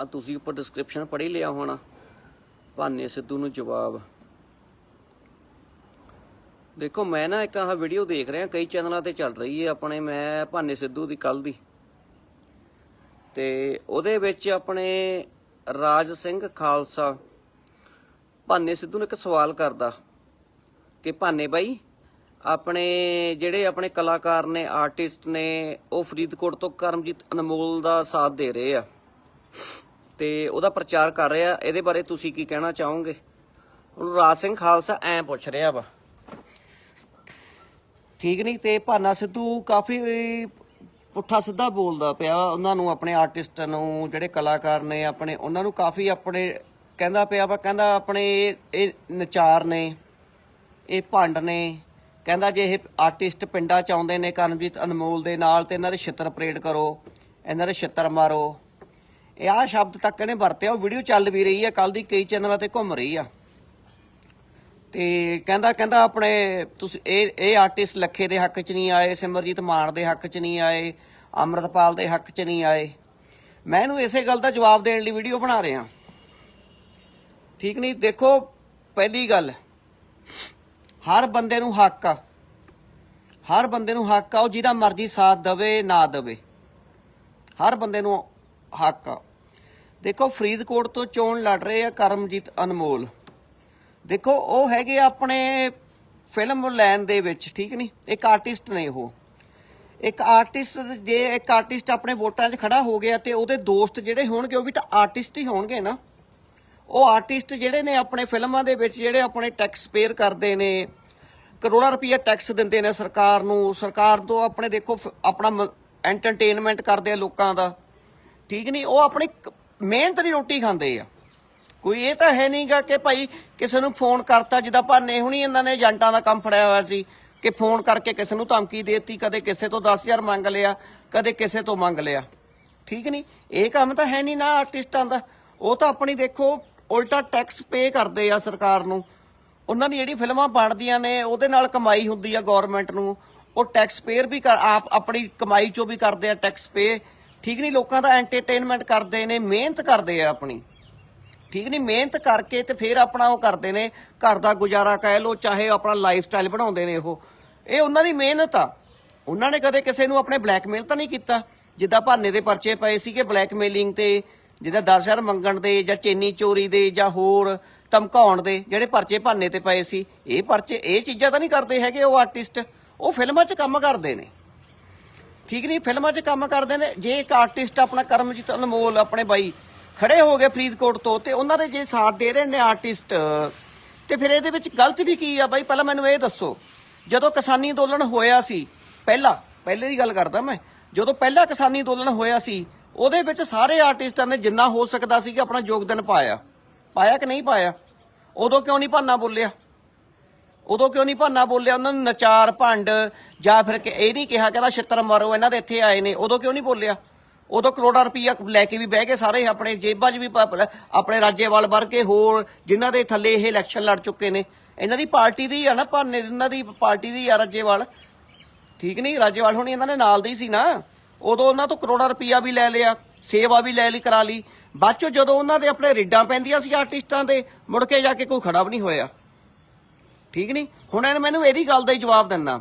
ਆ ਤੁਸੀਂ ਉੱਪਰ ਡਿਸਕ੍ਰਿਪਸ਼ਨ ਪੜ੍ਹੀ ਲਿਆ ਹੋਣਾ। ਭਾਨੇ ਸਿੱਧੂ ਨੂੰ ਜਵਾਬ। ਦੇਖੋ, ਮੈਂ ਨਾ ਇੱਕ ਆਹ ਵੀਡੀਓ ਦੇਖ ਰਿਹਾ, ਕਈ ਚੈਨਲਾਂ ਤੇ ਚੱਲ ਰਹੀ ਹੈ ਆਪਣੇ, ਮੈਂ ਭਾਨੇ ਸਿੱਧੂ ਦੀ ਕੱਲ ਦੀ। ਤੇ ਉਹਦੇ ਵਿੱਚ ਆਪਣੇ ਰਾਜ ਸਿੰਘ ਖਾਲਸਾ। ਭਾਨੇ ਸਿੱਧੂ ਨੂੰ ਇੱਕ ਸਵਾਲ ਕਰਦਾ ਕਿ, ਭਾਨੇ ਬਾਈ, ਆਪਣੇ ਜਿਹੜੇ ਆਪਣੇ ਕਲਾਕਾਰ ਨੇ ਆਰਟਿਸਟ ਨੇ, ਉਹ ਫਰੀਦਕੋਟ ਤੋਂ ਕਰਮਜੀਤ ਅਨਮੋਲ ਦਾ ਸਾਥ ਦੇ ਰਹੇ ਆ। ਤੇ ਉਹਦਾ ਪ੍ਰਚਾਰ ਕਰ ਰਿਹਾ। ਇਹਦੇ ਬਾਰੇ ਤੁਸੀਂ ਕੀ ਕਹਿਣਾ ਚਾਹੋਗੇ? ਉਹਨੂੰ ਰਾਜ ਸਿੰਘ ਖਾਲਸਾ ਐ ਪੁੱਛ ਰਿਹਾ ਵਾ। ਠੀਕ ਨਹੀਂ ਤੇ ਭਾਨਾ ਸਿੱਧੂ ਕਾਫੀ ਪੁੱਠਾ ਸਿੱਧਾ ਬੋਲਦਾ ਪਿਆ। ਉਹਨਾਂ ਨੂੰ ਆਪਣੇ ਆਰਟਿਸਟ ਨੂੰ, ਜਿਹੜੇ ਕਲਾਕਾਰ ਨੇ ਆਪਣੇ, ਉਹਨਾਂ ਨੂੰ ਕਾਫੀ ਆਪਣੇ ਕਹਿੰਦਾ ਪਿਆ ਵਾ, ਕਹਿੰਦਾ ਆਪਣੇ ਇਹ- ਨਚਾਰ ਨੇ, ਇਹ ਭੰਡ ਨੇ। ਕਹਿੰਦਾ ਜੇ ਇਹ ਆਰਟਿਸਟ ਪਿੰਡਾਂ ਚ ਆਉਂਦੇ ਨੇ, ਕਰਨਜੀਤ ਅਨਮੋਲ ਦੇ ਨਾਲ ਤੇ ਇਹਨਾਂ ਦੇ ਛਿੱਤਰ ਪਰੇਡ ਕਰੋ, ਇਹਨਾਂ ਦੇ ਛਿੱਤਰ ਮਾਰੋ। ਇਹ ਆਹ ਸ਼ਬਦ ਤੱਕ ਇਹਨੇ ਵਰਤਿਆ, ਉਹ ਵੀਡੀਓ ਚੱਲ ਵੀ ਰਹੀ ਆ ਕੱਲ ਦੀ ਕਈ ਚੈਨਲਾਂ ਤੇ ਘੁੰਮ ਰਹੀ ਆ। ਤੇ ਕਹਿੰਦਾ ਕਹਿੰਦਾ ਆਪਣੇ ਤੁਸੀਂ ਇਹ ਇਹ ਆਰਟਿਸਟ ਲੱਖੇ ਦੇ ਹੱਕ 'ਚ ਨਹੀਂ ਆਏ, ਸਿਮਰਜੀਤ ਮਾਨ ਦੇ ਹੱਕ 'ਚ ਨਹੀਂ ਆਏ, ਅਮਰਤਪਾਲ ਦੇ ਹੱਕ 'ਚ ਨਹੀਂ ਆਏ। ਮੈਂ ਇਹਨੂੰ ਇਸੇ ਗੱਲ ਦਾ ਜਵਾਬ ਦੇਣ ਲਈ ਵੀਡੀਓ ਬਣਾ ਰਿਹਾ। ਠੀਕ ਨਹੀਂ? ਦੇਖੋ, ਪਹਿਲੀ ਗੱਲ, ਹਰ ਬੰਦੇ ਨੂੰ ਹੱਕ ਆ। ਹਰ ਬੰਦੇ ਨੂੰ ਹੱਕ ਆ, ਉਹ ਜਿਹਦਾ ਮਰਜ਼ੀ ਸਾਥ ਦੇਵੇ, ਨਾ ਦੇਵੇ। ਹਰ ਬੰਦੇ ਨੂੰ ਹੱਕ ਆ। ਦੇਖੋ, ਫਰੀਦਕੋਟ ਤੋਂ ਚੋਣ ਲੜ ਰਹੇ ਆ ਕਰਮਜੀਤ ਅਨਮੋਲ। ਦੇਖੋ, ਉਹ ਹੈਗੇ ਆਪਣੇ ਫਿਲਮ ਲੈਣ ਦੇ ਵਿੱਚ, ਠੀਕ ਨਹੀਂ ਇੱਕ ਆਰਟਿਸਟ ਨੇ ਉਹ। ਇੱਕ ਆਰਟਿਸਟ ਜੇ ਇੱਕ ਆਰਟਿਸਟ ਆਪਣੇ ਵੋਟਾਂ 'ਚ ਖੜਾ ਹੋ ਗਿਆ ਤੇ ਉਹਦੇ ਦੋਸਤ ਜਿਹੜੇ ਹੋਣਗੇ, ਉਹ ਵੀ ਤਾਂ ਆਰਟਿਸਟ ਹੀ ਹੋਣਗੇ ਨਾ। ਉਹ ਆਰਟਿਸਟ ਜਿਹੜੇ ਨੇ ਆਪਣੇ ਫਿਲਮਾਂ ਦੇ ਵਿੱਚ, ਜਿਹੜੇ ਆਪਣੇ ਟੈਕਸ ਪੇਅਰ ਕਰਦੇ ਨੇ, ਕਰੋੜਾਂ ਰੁਪਈਆ ਟੈਕਸ ਦਿੰਦੇ ਨੇ ਸਰਕਾਰ ਨੂੰ। ਸਰਕਾਰ ਤੋਂ ਆਪਣੇ ਦੇਖੋ ਆਪਣਾ ਐਂਟਰਟੇਨਮੈਂਟ ਕਰਦੇ ਆ ਲੋਕਾਂ ਦਾ। ਠੀਕ ਨਹੀਂ, ਉਹ ਆਪਣੀ ਮਿਹਨਤ ਦੀ ਰੋਟੀ ਖਾਂਦੇ ਆ। ਕੋਈ ਇਹ ਤਾਂ ਹੈ ਨਹੀਂਗਾ ਕਿ ਭਾਈ ਕਿਸੇ ਨੂੰ ਫੋਨ ਕਰਤਾ, ਜਿੱਦਾਂ ਭਾਨੇ ਹੁਣੀ ਇਹਨਾਂ ਨੇ ਏਜੰਟਾਂ ਦਾ ਕੰਮ ਫੜਿਆ ਹੋਇਆ ਸੀ, ਕਿ ਫੋਨ ਕਰਕੇ ਕਿਸੇ ਨੂੰ ਧਮਕੀ ਦੇਤੀ, ਕਦੇ ਕਿਸੇ ਤੋਂ 10000 ਮੰਗ ਲਿਆ, ਕਦੇ ਕਿਸੇ ਤੋਂ ਮੰਗ ਲਿਆ। ਠੀਕ ਨਹੀਂ, ਇਹ ਕੰਮ ਤਾਂ ਹੈ ਨਹੀਂ ਨਾ ਆਰਟਿਸਟਾਂ ਦਾ। ਉਹ ਤਾਂ ਆਪਣੀ ਦੇਖੋ, ਉਲਟਾ ਟੈਕਸ ਪੇ ਕਰਦੇ ਆ ਸਰਕਾਰ ਨੂੰ। ਉਹਨਾਂ ਦੀ ਜਿਹੜੀ ਫਿਲਮਾਂ ਬਣਦੀਆਂ ਨੇ, ਉਹਦੇ ਨਾਲ ਕਮਾਈ ਹੁੰਦੀ ਆ ਗਵਰਨਮੈਂਟ ਨੂੰ। ਉਹ ਟੈਕਸ ਪੇਅਰ ਵੀ ਕਰ, ਆਪ ਆਪਣੀ ਕਮਾਈ ਚੋਂ ਵੀ ਕਰਦੇ ਆ ਟੈਕਸ ਪੇ। ਠੀਕ ਨਹੀਂ, ਲੋਕਾਂ ਦਾ ਐਂਟਰਟੇਨਮੈਂਟ ਕਰਦੇ ਨੇ, ਮਿਹਨਤ ਕਰਦੇ ਆ ਆਪਣੀ। ਠੀਕ ਨਹੀਂ, ਮਿਹਨਤ ਕਰਕੇ ਤੇ ਫਿਰ ਆਪਣਾ ਉਹ ਕਰਦੇ ਨੇ, ਘਰ ਦਾ ਗੁਜ਼ਾਰਾ ਕਹਿ ਲੋ ਚਾਹੇ ਆਪਣਾ ਲਾਈਫ ਸਟਾਈਲ ਬਣਾਉਂਦੇ ਨੇ ਉਹ। ਇਹ ਉਹਨਾਂ ਦੀ ਮਿਹਨਤ ਆ। ਉਹਨਾਂ ਨੇ ਕਦੇ ਕਿਸੇ ਨੂੰ ਆਪਣੇ ਬਲੈਕਮੇਲ ਤਾਂ ਨਹੀਂ ਕੀਤਾ? ਜਿੱਦਾਂ ਭਾਨੇ ਦੇ ਪਰਚੇ ਪਏ ਸੀਗੇ ਬਲੈਕਮੇਲਿੰਗ ਤੇ, ਜਿੱਦਾਂ 10000 ਮੰਗਣ ਦੇ, ਜਾਂ ਚੇਨੀ ਚੋਰੀ ਦੇ, ਜਾਂ ਹੋਰ ਧਮਕਾਉਣ ਦੇ, ਜਿਹੜੇ ਪਰਚੇ ਭਾਨੇ ਤੇ ਪਏ ਸੀ। ਇਹ ਪਰਚੇ, ਇਹ ਚੀਜ਼ਾਂ ਤਾਂ ਨਹੀਂ ਕਰਦੇ ਹੈਗੇ ਉਹ ਆਰਟਿਸਟ ਉਹ ਫਿਲਮਾਂ 'ਚ ਕੰਮ ਕਰਦੇ ਨੇ। ਠੀਕ ਨਹੀਂ, ਫਿਲਮਾਂ 'ਚ ਕੰਮ ਕਰਦੇ ਨੇ। ਜੇ ਇੱਕ ਆਰਟਿਸਟ ਆਪਣਾ ਕਰਮਜੀਤ ਅਨਮੋਲ, ਆਪਣੇ ਬਾਈ ਖੜੇ ਹੋ ਗਏ ਫਰੀਦਕੋਟ ਤੋਂ ਤੇ ਉਹਨਾਂ ਦੇ ਜੇ ਸਾਥ ਦੇ ਰਹੇ ਨੇ ਆਰਟਿਸਟ ਤੇ ਫਿਰ ਇਹਦੇ ਵਿੱਚ ਗਲਤ ਵੀ ਕੀ ਆ ਬਾਈ? ਪਹਿਲਾਂ ਮੈਨੂੰ ਇਹ ਦੱਸੋ, ਜਦੋਂ ਕਿਸਾਨੀ ਅੰਦੋਲਨ ਹੋਇਆ ਸੀ, ਪਹਿਲਾਂ, ਪਹਿਲੇ ਦੀ ਗੱਲ ਕਰਦਾ ਮੈਂ, ਜਦੋਂ ਪਹਿਲਾ ਕਿਸਾਨੀ ਅੰਦੋਲਨ ਹੋਇਆ ਸੀ, ਉਹਦੇ ਵਿੱਚ ਸਾਰੇ ਆਰਟਿਸਟਾਂ ਨੇ ਜਿੰਨਾ ਹੋ ਸਕਦਾ ਸੀ ਕਿ ਆਪਣਾ ਯੋਗਦਾਨ ਪਾਇਆ। ਪਾਇਆ ਕਿ ਨਹੀਂ ਪਾਇਆ? ਉਦੋਂ ਕਿਉਂ ਨਹੀਂ ਭਾਨਾ ਬੋਲਿਆ? ਉਦੋਂ ਕਿਉਂ ਨਹੀਂ ਭਾਨਾ ਬੋਲਿਆ? ਉਹਨਾਂ ਨੂੰ ਨਚਾਰ ਭੰਡ ਜਾਂ ਫਿਰ ਕਿ ਇਹ ਨਹੀਂ ਕਿਹਾ ਕਹਿੰਦਾ ਛਿੱਤਰ ਮਾਰੋ, ਇਹਨਾਂ ਦੇ ਇੱਥੇ ਆਏ ਨੇ। ਉਦੋਂ ਕਿਉਂ ਨਹੀਂ ਬੋਲਿਆ? ਉਦੋਂ ਕਰੋੜਾਂ ਰੁਪਈਆ ਲੈ ਕੇ ਵੀ ਬਹਿ ਗਏ ਸਾਰੇ ਆਪਣੇ ਜੇਬਾਂ 'ਚ ਵੀ ਆਪਣੇ ਰਾਜੇਵਾਲ ਵਰਗੇ ਹੋਰ ਜਿਨ੍ਹਾਂ ਦੇ ਥੱਲੇ ਇਹ ਇਲੈਕਸ਼ਨ ਲੜ ਚੁੱਕੇ ਨੇ। ਇਹਨਾਂ ਦੀ ਪਾਰਟੀ ਦੀ ਆ ਨਾ ਭਾਨੇ, ਇਹਨਾਂ ਦੀ ਪਾਰਟੀ ਦੀ ਆ ਰਾਜੇਵਾਲ। ਠੀਕ ਨਹੀਂ? ਰਾਜੇਵਾਲ ਹੁਣੀ ਇਹਨਾਂ ਦੇ ਨਾਲ ਦੀ ਸੀ ਨਾ। ਉਦੋਂ ਉਹਨਾਂ ਤੋਂ ਕਰੋੜਾਂ ਰੁਪਈਆ ਵੀ ਲੈ ਲਿਆ, ਸੇਵਾ ਵੀ ਲੈ ਲਈ, ਕਰਾ ਲਈ। ਬਾਅਦ ਚੋਂ ਜਦੋਂ ਉਹਨਾਂ ਦੇ ਆਪਣੇ ਰੀਡਾਂ ਪੈਂਦੀਆਂ ਸੀ ਆਰਟਿਸਟਾਂ ਦੇ ਮੁੜ ਕੇ ਜਾ ਕੇ ਕੋਈ ਖੜਾ ਵੀ ਨਹੀਂ ਹੋਇਆ। ਠੀਕ ਨਹੀਂ ਹੁਣ ਇਹਨੇ ਮੈਨੂੰ ਇਹਦੀ ਗੱਲ ਦਾ ਹੀ ਜਵਾਬ ਦਿੰਨਾ।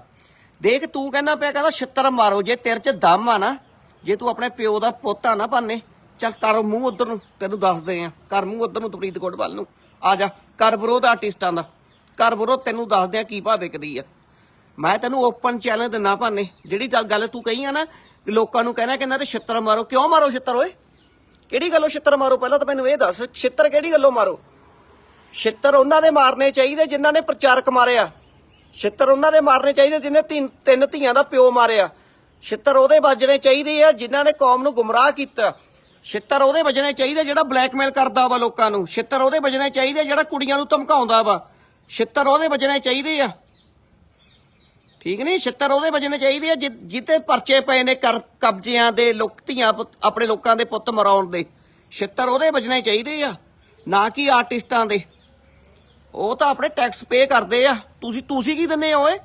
ਦੇਖ, ਤੂੰ ਕਹਿੰਦਾ ਪਿਆ, ਕਹਿੰਦਾ ਛਿੱਤਰ ਮਾਰੋ, ਜੇ ਤੇਰੇ 'ਚ ਦਮ ਆ ਨਾ, ਜੇ ਤੂੰ ਆਪਣੇ ਪਿਓ ਦਾ ਪੁੱਤ ਆ ਨਾ ਭਾਨੇ, ਚੱਲ ਕਰ ਮੂੰਹ ਉਧਰ ਨੂੰ, ਤੈਨੂੰ ਦੱਸਦੇ ਆ, ਕਰ ਮੂੰਹ ਉਧਰ ਨੂੰ ਫਰੀਦਕੋਟ ਵੱਲ ਨੂੰ। ਆ ਜਾ, ਕਰ ਵਿਰੋਧ ਆਰਟਿਸਟਾਂ ਦਾ, ਕਰ ਵਿਰੋਧ ਤੈਨੂੰ ਦੱਸਦੇ ਆ ਕੀ ਭਾਅ ਵਿਕਦੀ ਆ। ਮੈਂ ਤੈਨੂੰ ਓਪਨ ਚੈਲੰਜ ਦਿੰਨਾ ਭਾਨੇ, ਜਿਹੜੀ ਗੱਲ- ਤੂੰ ਕਹੀ ਆ ਨਾ ਲੋਕਾਂ ਨੂੰ ਕਹਿਣਾ, ਕਹਿੰਦਾ ਇਹਨਾਂ ਤੇ ਛਿੱਤਰ ਮਾਰੋ, ਕਿਉਂ ਮਾਰੋ ਛਿੱਤਰ ਓਏ? ਕਿਹੜੀ ਗੱਲੋਂ ਛਿੱਤਰ ਮਾਰੋ? ਪਹਿਲਾਂ ਤਾਂ ਮੈਨੂੰ ਇਹ ਦੱਸ, ਛਿੱਤਰ ਕਿਹੜੀ ਗੱਲੋਂ ਮਾਰੋ? ਛਿੱਤਰ ਉਹਨਾਂ ਦੇ ਮਾਰਨੇ ਚਾਹੀਦੇ ਜਿਨ੍ਹਾਂ ਨੇ ਪ੍ਰਚਾਰਕ ਮਾਰਿਆ। ਛਿੱਤਰ ਉਹਨਾਂ ਦੇ ਮਾਰਨੇ ਚਾਹੀਦੇ ਜਿਨ੍ਹਾਂ ਤਿੰਨ ਤਿੰਨ ਧੀਆਂ ਦਾ ਪਿਓ ਮਾਰਿਆ। ਛਿੱਤਰ ਉਹਦੇ ਵੱਜਣੇ ਚਾਹੀਦੇ ਆ ਜਿਨ੍ਹਾਂ ਨੇ ਕੌਮ ਨੂੰ ਗੁੰਮਰਾਹ ਕੀਤਾ। ਛਿੱਤਰ ਉਹਦੇ ਵੱਜਣੇ ਚਾਹੀਦੇ ਜਿਹੜਾ ਬਲੈਕਮੇਲ ਕਰਦਾ ਵਾ ਲੋਕਾਂ ਨੂੰ। ਛਿੱਤਰ ਉਹਦੇ ਵੱਜਣੇ ਚਾਹੀਦੇ ਜਿਹੜਾ ਕੁੜੀਆਂ ਨੂੰ ਧਮਕਾਉਂਦਾ ਵਾ। ਛਿੱਤਰ ਉਹਦੇ ਵੱਜਣੇ ਚਾਹੀਦੇ ਆ। ਠੀਕ ਨਹੀਂ? ਛਿੱਤਰ ਉਹਦੇ ਵੱਜਣੇ ਚਾਹੀਦੇ ਆ ਜਿ- ਜਿੱਤੇ ਪਰਚੇ ਪਏ ਨੇ ਕਰ ਕਬਜ਼ਿਆਂ ਦੇ ਲੋਕ ਧੀਆਂ ਆਪਣੇ ਲੋਕਾਂ ਦੇ ਪੁੱਤ ਮਰਾਉਣ ਦੇ। ਛਿੱਤਰ ਉਹਦੇ ਵੱਜਣੇ ਚਾਹੀਦੇ ਆ, ਨਾ ਕਿ ਆਰਟਿਸਟਾਂ ਦੇ। ਉਹ ਤਾਂ ਆਪਣੇ ਟੈਕਸ ਪੇ ਕਰਦੇ ਆ। ਤੁਸੀਂ ਤੁਸੀਂ ਕੀ ਦਿੰਦੇ ਹੋ ਓਏ?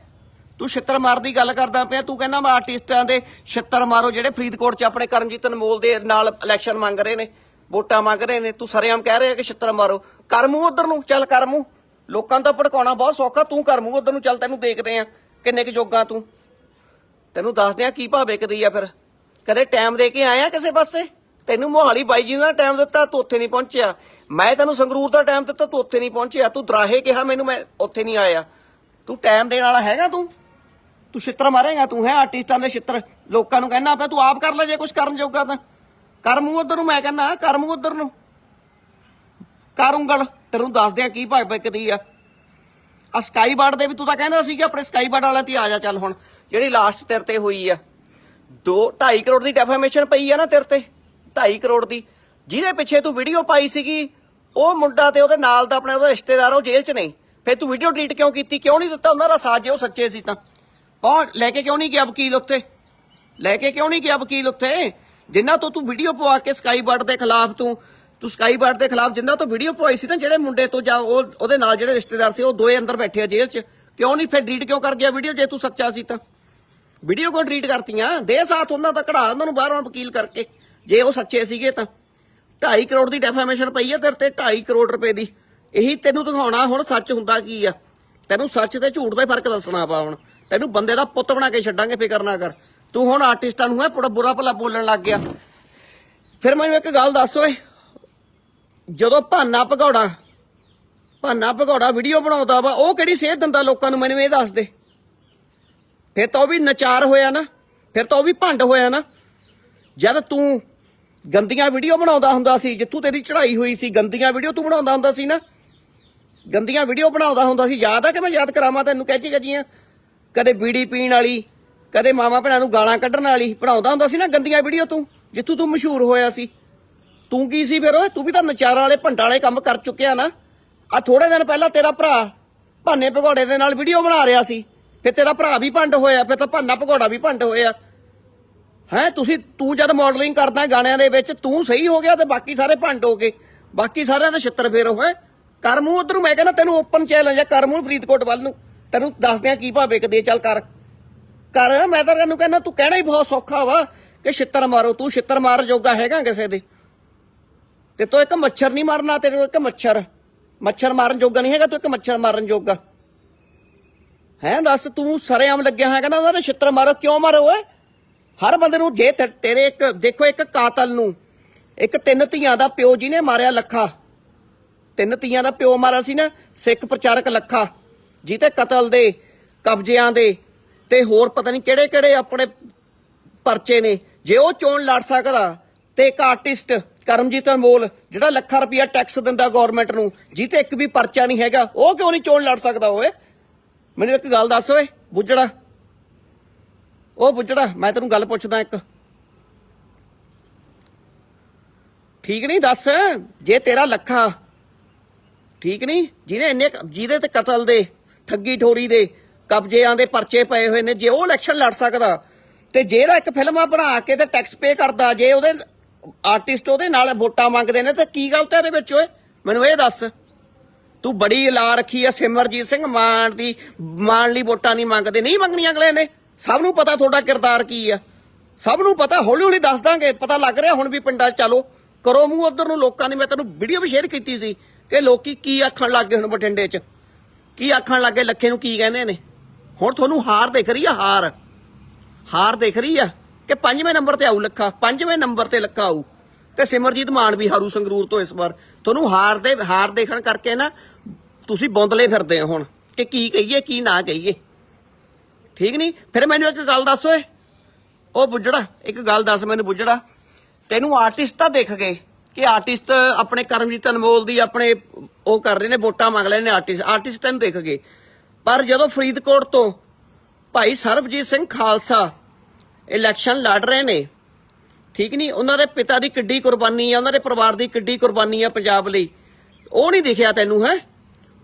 ਤੂੰ ਛਿੱਤਰ ਮਾਰ ਦੀ ਗੱਲ ਕਰਦਾ ਪਿਆ, ਤੂੰ ਕਹਿੰਦਾ ਮੈਂ ਆਰਟਿਸਟਾਂ ਦੇ ਛਿੱਤਰ ਮਾਰੋ, ਜਿਹੜੇ ਫਰੀਦਕੋਟ 'ਚ ਆਪਣੇ ਕਰਮਜੀਤ ਅਨਮੋਲ ਦੇ ਨਾਲ ਇਲੈਕਸ਼ਨ ਮੰਗ ਰਹੇ ਨੇ, ਵੋਟਾਂ ਮੰਗ ਰਹੇ ਨੇ। ਤੂੰ ਸਰੇਆਮ ਕਹਿ ਰਿਹਾ ਕਿ ਛਿੱਤਰ ਮਾਰੋ। ਕਰ ਮੂੰਹ ਉਧਰ ਨੂੰ, ਚੱਲ ਕਰ ਮੂੰਹ ਲੋਕਾਂ ਨੂੰ ਤਾਂ ਭੜਕਾਉਣਾ ਬਹੁਤ ਸੌਖਾ, ਤੂੰ ਕਰ ਮੂੰਹ ਉਧਰ ਨੂੰ ਚੱਲ, ਤੈਨੂੰ ਦੇਖਦੇ ਆ ਕਿੰਨੇ ਕੁ ਜੋਗਾ ਤੂੰ। ਤੈਨੂੰ ਦੱਸਦੇ ਆ ਕੀ ਭਾਅ ਵਿਕਦੀ ਆ ਫਿਰ। ਕਦੇ ਟਾਈਮ ਦੇ ਕੇ ਆਇਆ ਕਿਸੇ ਪਾਸੇ? ਤੈਨੂੰ ਮੋਹਾਲੀ ਬਾਈ ਜੀ ਦਾ ਟਾਈਮ ਦਿੱਤਾ, ਤੂੰ ਉੱਥੇ ਨਹੀਂ ਪਹੁੰਚਿਆ। ਮੈਂ ਤੈਨੂੰ ਸੰਗਰੂਰ ਦਾ ਟਾਈਮ ਦਿੱਤਾ, ਤੂੰ ਉੱਥੇ ਨਹੀਂ ਪਹੁੰਚਿਆ। ਤੂੰ ਦਰਾਹੇ ਕਿਹਾ ਮੈਨੂੰ ਮੈਂ ਉੱਥੇ ਨਹੀਂ ਆਇਆ। ਤੂੰ ਟਾਈਮ ਦੇਣ ਵਾਲਾ ਹੈਗਾ ਤੂੰ? ਤੂੰ ਛਿੱਤਰ ਮਾਰੇਗਾ, ਤੂੰ ਹੈ ਆਰਟਿਸਟਾਂ ਦੇ ਛਿੱਤਰ। ਲੋਕਾਂ ਨੂੰ ਕਹਿਣਾ ਪਿਆ, ਤੂੰ ਆਪ ਕਰ ਲੈ ਜੇ ਕੁਝ ਕਰਨ ਜੋਗਾ ਤਾਂ। ਕਰ ਮੂੰਹ ਉਧਰ ਨੂੰ, ਮੈਂ ਕਹਿੰਦਾ, ਕਰ ਮੂੰਹ ਉਧਰ ਨੂੰ। ਕਰ ਉਂਗਲ, ਤੈਨੂੰ ਦੱਸਦੇ ਆ ਕੀ ਭਾਈ ਵਿਕਦੀ ਆ। ਆ ਸਕਾਈ ਬਾਰਡ ਦੇ ਵੀ ਤੂੰ ਤਾਂ ਕਹਿੰਦਾ ਸੀ ਕਿ ਆਪਣੇ ਸਕਾਈ ਬਾਰਡ ਵਾਲਿਆਂ ਤੇ ਆ ਜਾ ਚੱਲ ਹੁਣ। ਜਿਹੜੀ ਲਾਸਟ ਤੇਰੇ ਤੇ ਹੋਈ ਆ। 2 2.5 ਕਰੋੜ ਦੀ ਡੈਫਾਮੇਸ਼ਨ ਪਈ ਆ ਨਾ ਤੇਰੇ ਤੇ। 2.5 ਕਰੋੜ ਦੀ। ਜਿਹਦੇ ਪਿੱਛੇ ਤੂੰ ਵੀਡੀਓ ਪਾਈ ਸੀਗੀ, ਉਹ ਮੁੰਡਾ ਤੇ ਉਹਦੇ ਨਾਲ ਦਾ ਆਪਣੇ ਉਹਦਾ ਰਿਸ਼ਤੇਦਾਰ, ਉਹ ਜੇਲ੍ਹ 'ਚ ਨਹੀਂ ਫਿਰ ਤੂੰ ਵੀਡੀਓ ਡਿਲੀਟ ਕਿਉਂ ਕੀਤੀ? ਕਿਉਂ ਨਹੀਂ ਦਿੱਤਾ? ਉਹਨਾਂ ਦਾ ਸਾਥ ਜੇ ਉਹ ਸੱਚੇ ਸੀ ਤਾਂ। ਪਹੁੰਚ ਲੈ ਕੇ ਕਿਉਂ ਨਹੀਂ ਗਿਆ ਵਕੀਲ ਉੱਥੇ? ਲੈ ਕੇ ਕਿਉਂ ਨਹੀਂ ਗਿਆ ਵਕੀਲ ਉੱਥੇ? ਜਿੰਨਾ ਤੋਂ ਤੂੰ ਵੀਡੀਓ ਪਵਾ ਕੇ ਸਕਾਈ ਬਰਡ ਦੇ ਖਿਲਾਫ ਤੂੰ ਤੂੰ ਸਕਾਈ ਬਰਡ ਦੇ ਖਿਲਾਫ ਜਿੰਨਾ ਤੋਂ ਵੀਡੀਓ ਪਵਾਈ ਸੀ ਨਾ ਜਿਹੜੇ ਮੁੰਡੇ ਤੋਂ ਜਾਂ ਉਹ, ਉਹਦੇ ਨਾਲ ਜਿਹੜੇ ਰਿਸ਼ਤੇਦਾਰ ਸੀ, ਉਹ ਦੋਏ ਅੰਦਰ ਬੈਠੇ ਆ ਜੇਲ੍ਹ 'ਚ। ਕਿਉਂ ਨਹੀਂ ਫਿਰ ਡਿਲੀਟ ਕਿਉਂ ਕਰ ਗਿਆ ਵੀਡੀਓ ਜੇ ਤੂੰ ਸੱਚਾ ਸੀ ਤਾਂ? ਵੀਡੀਓ ਕੋ ਡਿਲੀਟ ਕਰਤੀਆਂ? ਦੇ ਸਾਥ ਉਹਨਾਂ ਦਾ ਕਢਾ, ਉਹਨਾਂ ਨੂੰ ਬਾਹਰੋਂ ਵਕੀਲ ਕਰਕੇ। ਜੇ ਉਹ ਸੱਚੇ ਸੀਗੇ ਤਾਂ 2.5 ਕਰੋੜ ਦੀ ਡੈਫਾਮੇਸ਼ਨ ਪਈ ਆ ਤੇਰੇ ਤੇ 2.5 ਕਰੋੜ ਰੁਪਏ ਦੀ। ਇਹੀ ਤੈਨੂੰ ਦਿਖਾਉਣਾ, ਹੁਣ ਸੱਚ ਹੁੰਦਾ ਕੀ ਆ? ਤੈਨੂੰ ਸੱਚ ਤੇ ਝੂਠ ਦਾ ਹੀ ਫ਼ਰਕ ਦੱਸਣਾ ਪਾ ਹੁਣ। ਤੈਨੂੰ ਬੰਦੇ ਦਾ ਪੁੱਤ ਬਣਾ ਕੇ ਛੱਡਾਂਗੇ, ਫਿਕਰ ਨਾ ਕਰ। ਤੂੰ ਹੁਣ ਆਰਟਿਸਟਾਂ ਨੂੰ ਹੈ ਬੜਾ ਬੁਰਾ ਭਲਾ ਬੋਲਣ ਲੱਗ ਗਿਆ। ਫਿਰ ਮੈਨੂੰ ਇੱਕ ਗੱਲ ਦੱਸ ਓਏ। ਜਦੋਂ ਭਾਨਾ ਭਗੌੜਾ ਭਾਨਾ ਭਗੌੜਾ ਵੀਡੀਓ ਬਣਾਉਂਦਾ ਵਾ, ਉਹ ਕਿਹੜੀ ਸੇਧ ਦਿੰਦਾ ਲੋਕਾਂ ਨੂੰ, ਮੈਨੂੰ ਇਹ ਦੱਸ ਦੇ। ਫਿਰ ਤਾਂ ਉਹ ਵੀ ਨਚਾਰ ਹੋਇਆ ਨਾ, ਫਿਰ ਤਾਂ ਉਹ ਵੀ ਭੰਡ ਹੋਇਆ ਨਾ। ਜਦ ਤੂੰ ਗੰਦੀਆਂ ਵੀਡੀਓ ਬਣਾਉਂਦਾ ਹੁੰਦਾ ਸੀ, ਜਿੱਥੋਂ ਤੇਰੀ ਚੜ੍ਹਾਈ ਹੋਈ ਸੀ, ਗੰਦੀਆਂ ਵੀਡੀਓ ਤੂੰ ਬਣਾਉਂਦਾ ਹੁੰਦਾ ਸੀ ਨਾ? ਗੰਦੀਆਂ ਵੀਡੀਓ ਬਣਾਉਂਦਾ ਹੁੰਦਾ ਸੀ, ਯਾਦ ਆ ਕਿ ਮੈਂ ਯਾਦ ਕਰਾਵਾਂ ਤੈਨੂੰ ਕਹਿ ਗੱਜੀਆਂ ਕਦੇ ਬੀੜੀ ਪੀਣ ਵਾਲੀ, ਕਦੇ ਮਾਮਾ ਭੈਣਾਂ ਨੂੰ ਗਾਲਾਂ ਕੱਢਣ ਵਾਲੀ, ਬਣਾਉਂਦਾ ਹੁੰਦਾ ਸੀ ਨਾ ਗੰਦੀਆਂ ਵੀਡੀਓ ਤੂੰ, ਜਿੱਥੋਂ ਤੂੰ ਮਸ਼ਹੂਰ ਹੋਇਆ ਸੀ। ਤੂੰ ਕੀ ਸੀ ਫਿਰ ਓਏ? ਤੂੰ ਵੀ ਤਾਂ ਨਚਾਰਾਂ ਵਾਲੇ ਭੰਡਾਂ ਵਾਲੇ ਕੰਮ ਕਰ ਚੁੱਕਿਆ ਨਾ। ਆ ਥੋੜੇ ਦਿਨ ਪਹਿਲਾਂ ਤੇਰਾ ਭਰਾ ਭਾਨੇ ਭਗੌੜੇ ਦੇ ਨਾਲ ਵੀਡੀਓ ਬਣਾ ਰਿਹਾ ਸੀ। ਫਿਰ ਤੇਰਾ ਭਰਾ ਵੀ ਭੰਡ ਹੋਇਆ, ਫਿਰ ਤਾਂ ਭਾਨਾ ਭਗੌੜਾ ਵੀ ਭੰਡ ਹੋਇਆ। ਹੈ, ਤੁਸੀਂ, ਤੂੰ ਜਦ ਮਾਡਲਿੰਗ ਕਰਦਾ ਗਾਣਿਆਂ ਦੇ ਵਿੱਚ, ਤੂੰ ਸਹੀ ਹੋ ਗਿਆ ਤੇ ਬਾਕੀ ਸਾਰੇ ਭੰਡ ਹੋ ਗਏ। ਬਾਕੀ ਸਾਰਿਆਂ ਦੇ ਛਿੱਤਰ ਫੇਰੋ ਹੋਏ ਕਰ ਮੂੰਹ ਉਧਰ ਮੈਂ ਕਹਿੰਦਾ ਤੈਨੂੰ ਓਪਨ ਚੈਲੰਜ ਆ ਕਰ ਮੂੰਹ ਫਰੀਦਕੋਟ ਵੱਲ ਨੂੰ। ਤੈਨੂੰ ਦੱਸਦੇ ਆ ਕੀ ਭਾਅ ਵਿਕਦੇ ਚੱਲ ਕਰ। ਕਰ, ਮੈਂ ਤਾਂ ਤੈਨੂੰ ਕਹਿੰਦਾ ਤੂੰ ਕਹਿਣਾ ਹੀ ਬਹੁਤ ਸੌਖਾ ਵਾ ਕਿ ਛਿੱਤਰ ਮਾਰੋ, ਤੂੰ ਛਿੱਤਰ ਮਾਰ ਜੋਗਾ ਹੈਗਾ ਕਿਸੇ ਦੇ। ਤੇ ਤੂੰ ਇੱਕ ਮੱਛਰ ਨਹੀਂ ਮਾਰਨਾ, ਤੇਰੇ ਕੋਲ ਇੱਕ ਮੱਛਰ। ਮੱਛਰ ਮਾਰਨ ਜੋਗਾ ਨਹੀਂ ਹੈਗਾ, ਤੂੰ ਇੱਕ ਮੱਛਰ ਮਾਰਨ ਜੋਗਾ। ਹੈਂ, ਦੱਸ ਤੂੰ ਸਰੇਆਮ ਲੱਗਿਆ ਹੈ ਕਹਿੰਦਾ ਉਹਨਾਂ ਨੇ ਛਿੱਤਰ ਮਾਰੋ, ਕਿਉਂ ਮਾਰੋ ਓਏ? ਹਰ ਬੰਦੇ ਨੂੰ ਜੇ ਤੇ- ਤੇਰੇ ਇੱਕ ਦੇਖੋ ਇੱਕ ਕਾਤਲ ਨੂੰ। ਇੱਕ ਤਿੰਨ ਧੀਆਂ ਦਾ ਪਿਓ ਜਿਹਨੇ ਮਾਰਿਆ ਲੱਖਾ। ਤਿੰਨ ਧੀਆਂ ਦਾ ਪਿਓ ਮਾਰਿਆ ਸੀ ਨਾ, ਸਿੱਖ ਪ੍ਰਚਾਰਕ ਲੱਖਾ। ਜਿਹਤੇ ਕਤਲ ਦੇ, ਕਬਜ਼ਿਆਂ ਦੇ, ਤੇ ਹੋਰ ਪਤਾ ਨਹੀਂ ਕਿਹੜੇ ਕਿਹੜੇ ਆਪਣੇ ਪਰਚੇ ਨੇ। ਜੇ ਉਹ ਚੋਣ ਲੜ ਸਕਦਾ, ਤੇ ਇੱਕ ਆਰਟਿਸਟ ਕਰਮਜੀਤ ਅਨਮੋਲ ਜਿਹੜਾ ਲੱਖਾਂ ਰੁਪਇਆ ਟੈਕਸ ਦਿੰਦਾ ਗਵਰਨਮੈਂਟ ਨੂੰ ਜਿਹਤੇ ਇੱਕ ਵੀ ਪਰਚਾ ਨਹੀਂ ਹੈਗਾ, ਉਹ ਕਿਉਂ ਨਹੀਂ ਚੋਣ ਲੜ ਸਕਦਾ ਓਏ? ਮੈਨੂੰ ਇੱਕ ਗੱਲ ਦੱਸ ਓਏ ਬੁੱਜੜਾ ਉਹ ਬੁੱਜੜਾ ਮੈਂ ਤੈਨੂੰ ਗੱਲ ਪੁੱਛਦਾ ਇੱਕ। ਠੀਕ ਨਹੀਂ, ਦੱਸ, ਜੇ ਤੇਰਾ ਲੱਖਾ, ਠੀਕ ਨਹੀਂ, ਜਿਹਨੇ ਇੰਨੇ ਜਿਹਦੇ ਤੇ ਕਤਲ ਦੇ, ਠੱਗੀ ਠੋਰੀ ਦੇ, ਕਬਜ਼ਿਆਂ ਦੇ ਪਰਚੇ ਪਏ ਹੋਏ ਨੇ, ਜੇ ਉਹ ਇਲੈਕਸ਼ਨ ਲੜ ਸਕਦਾ, ਤੇ ਜਿਹੜਾ ਇੱਕ ਫਿਲਮਾਂ ਬਣਾ ਕੇ ਤੇ ਟੈਕਸ ਪੇ ਕਰਦਾ, ਜੇ ਉਹਦੇ ਆਰਟਿਸਟ ਉਹਦੇ ਨਾਲ ਵੋਟਾਂ ਮੰਗਦੇ ਨੇ, ਤੇ ਕੀ ਗਲਤ ਹੈ ਇਹਦੇ ਵਿੱਚ, ਓਏ? ਮੈਨੂੰ ਇਹ ਦੱਸ। ਤੂੰ ਬੜੀ ਲਾ ਰੱਖੀ ਆ ਸਿਮਰਜੀਤ ਸਿੰਘ, ਮਾਨ ਦੀ ਮਾਨ ਲਈ ਵੋਟਾਂ ਨਹੀਂ ਮੰਗਦੇ, ਨਹੀਂ ਮੰਗਣੀਆਂ ਅਗਲੇ ਨੇ। ਸਭ ਨੂੰ ਪਤਾ ਤੁਹਾਡਾ ਕਿਰਦਾਰ ਕੀ ਆ। ਸਭ ਨੂੰ ਪਤਾ ਹੌਲੀ ਹੌਲੀ ਦੱਸ ਦਾਂਗੇ। ਪਤਾ ਲੱਗ ਰਿਹਾ ਹੁਣ ਵੀ ਪਿੰਡਾਂ ਚਲੋ। ਕਰੋ ਮੂੰਹ ਉਧਰ ਨੂੰ ਲੋਕਾਂ ਦੀ। ਮੈਂ ਤੈਨੂੰ ਵੀਡੀਓ ਵੀ ਸ਼ੇਅਰ ਕੀਤੀ ਸੀ ਕਿ ਲੋਕੀ ਕੀ ਆਖਣ ਲੱਗ ਗਏ ਹੁਣ ਬਠਿੰਡੇ 'ਚ। ਕੀ ਆਖਣ ਲੱਗੇ ਲੱਖੇ ਨੂੰ ਕੀ ਕਹਿੰਦੇ ਨੇ? ਹੁਣ ਤੁਹਾਨੂੰ ਹਾਰ ਦਿਖ ਰਹੀ ਆ, ਹਾਰ। ਹਾਰ ਦਿਖ ਰਹੀ ਆ ਕਿ ਪੰਜਵੇਂ ਨੰਬਰ ਤੇ ਆਊ ਲੱਖਾ। ਪੰਜਵੇਂ ਨੰਬਰ ਤੇ ਲੱਖਾ ਆਊ। ਤੇ ਸਿਮਰਜੀਤ ਮਾਨ ਵੀ ਹਾਰੂ ਸੰਗਰੂਰ ਤੋਂ ਇਸ ਵਾਰ। ਤੁਹਾਨੂੰ ਹਾਰ ਦੇ, ਹਾਰ ਦੇਖਣ ਕਰਕੇ ਨਾ ਤੁਸੀਂ ਬੌਂਦਲੇ ਫਿਰਦੇ ਹੋ ਹੁਣ। ਕਿ ਕੀ ਕਹੀਏ, ਕੀ ਨਾ ਕਹੀਏ। ਠੀਕ ਨਹੀਂ ਫਿਰ ਮੈਨੂੰ ਇੱਕ ਗੱਲ ਦੱਸ ਓਏ। ਉਹ ਬੁੱਜੜਾ ਇੱਕ ਗੱਲ ਦੱਸ ਮੈਨੂੰ ਬੁੱਜੜਾ ਤੈਨੂੰ ਆਰਟਿਸਟ ਤਾਂ ਦੇਖ ਗਏ ਕਿ ਆਰਟਿਸਟ ਆਪਣੇ ਕਰਮਜੀਤ ਅਨਮੋਲ ਦੀ ਆਪਣੇ ਉਹ ਕਰ ਰਹੇ ਨੇ, ਵੋਟਾਂ ਮੰਗ ਰਹੇ ਨੇ ਆਰਟਿਸਟ ਆਰਟਿਸਟ ਤੈਨੂੰ ਦੇਖ ਗਏ ਪਰ ਜਦੋਂ ਫਰੀਦਕੋਟ ਤੋਂ ਭਾਈ ਸਰਬਜੀਤ ਸਿੰਘ ਖਾਲਸਾ ਇਲੈਕਸ਼ਨ ਲੜ ਰਹੇ ਨੇ, ਠੀਕ ਨਹੀਂ ਉਹਨਾਂ ਦੇ ਪਿਤਾ ਦੀ ਕਿੱਡੀ ਕੁਰਬਾਨੀ ਆ, ਉਹਨਾਂ ਦੇ ਪਰਿਵਾਰ ਦੀ ਕਿੱਡੀ ਕੁਰਬਾਨੀ ਆ ਪੰਜਾਬ ਲਈ। ਉਹ ਨਹੀਂ ਦਿਖਿਆ ਤੈਨੂੰ, ਹੈ?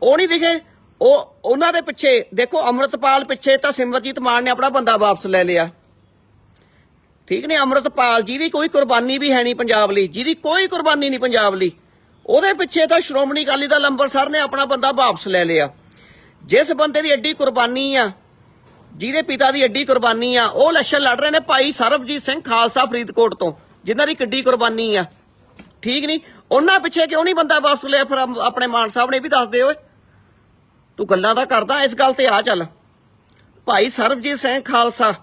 ਉਹ ਨਹੀਂ ਦਿਖੇ? ਉਹ, ਉਹਨਾਂ ਦੇ ਪਿੱਛੇ, ਦੇਖੋ ਅੰਮ੍ਰਿਤਪਾਲ ਪਿੱਛੇ ਤਾਂ ਸਿਮਰਜੀਤ ਮਾਨ ਨੇ ਆਪਣਾ ਬੰਦਾ ਵਾਪਸ ਲੈ ਲਿਆ। ਠੀਕ ਨੇ, ਅੰਮ੍ਰਿਤਪਾਲ ਜਿਹਦੀ ਕੋਈ ਕੁਰਬਾਨੀ ਵੀ ਹੈ ਨਹੀਂ ਪੰਜਾਬ ਲਈ, ਜਿਹਦੀ ਕੋਈ ਕੁਰਬਾਨੀ ਨਹੀਂ ਪੰਜਾਬ ਲਈ, ਉਹਦੇ ਪਿੱਛੇ ਤਾਂ ਸ਼੍ਰੋਮਣੀ ਅਕਾਲੀ ਦਲ ਅੰਮ੍ਰਿਤਸਰ ਨੇ ਆਪਣਾ ਬੰਦਾ ਵਾਪਸ ਲੈ ਲਿਆ। ਜਿਸ ਬੰਦੇ ਦੀ ਐਡੀ ਕੁਰਬਾਨੀ ਆ, ਜਿਹਦੇ ਪਿਤਾ ਦੀ ਐਡੀ ਕੁਰਬਾਨੀ ਆ, ਉਹ ਇਲੈਕਸ਼ਨ ਲੜ ਰਹੇ ਨੇ ਭਾਈ ਸਰਬਜੀਤ ਸਿੰਘ ਖਾਲਸਾ ਫਰੀਦਕੋਟ ਤੋਂ, ਜਿਨ੍ਹਾਂ ਦੀ ਕਿੱਡੀ ਕੁਰਬਾਨੀ ਆ। ਠੀਕ ਨਹੀਂ, ਉਹਨਾਂ ਪਿੱਛੇ ਕਿਉਂ ਨਹੀਂ ਬੰਦਾ ਵਾਪਸ ਲਿਆ? ਫਿਰ ਆਪਣੇ ਮਾਨ ਸਾਹਿਬ ਨੇ ਇਹ ਵੀ ਦੱਸ ਦਿਓ ਓਏ। ਤੂੰ ਗੱਲਾਂ ਤਾਂ ਕਰਦਾ, ਇਸ ਗੱਲ ਤੇ ਆ ਚੱਲ। ਭਾਈ ਸਰਬਜੀਤ ਸਿੰਘ ਖਾਲਸਾ,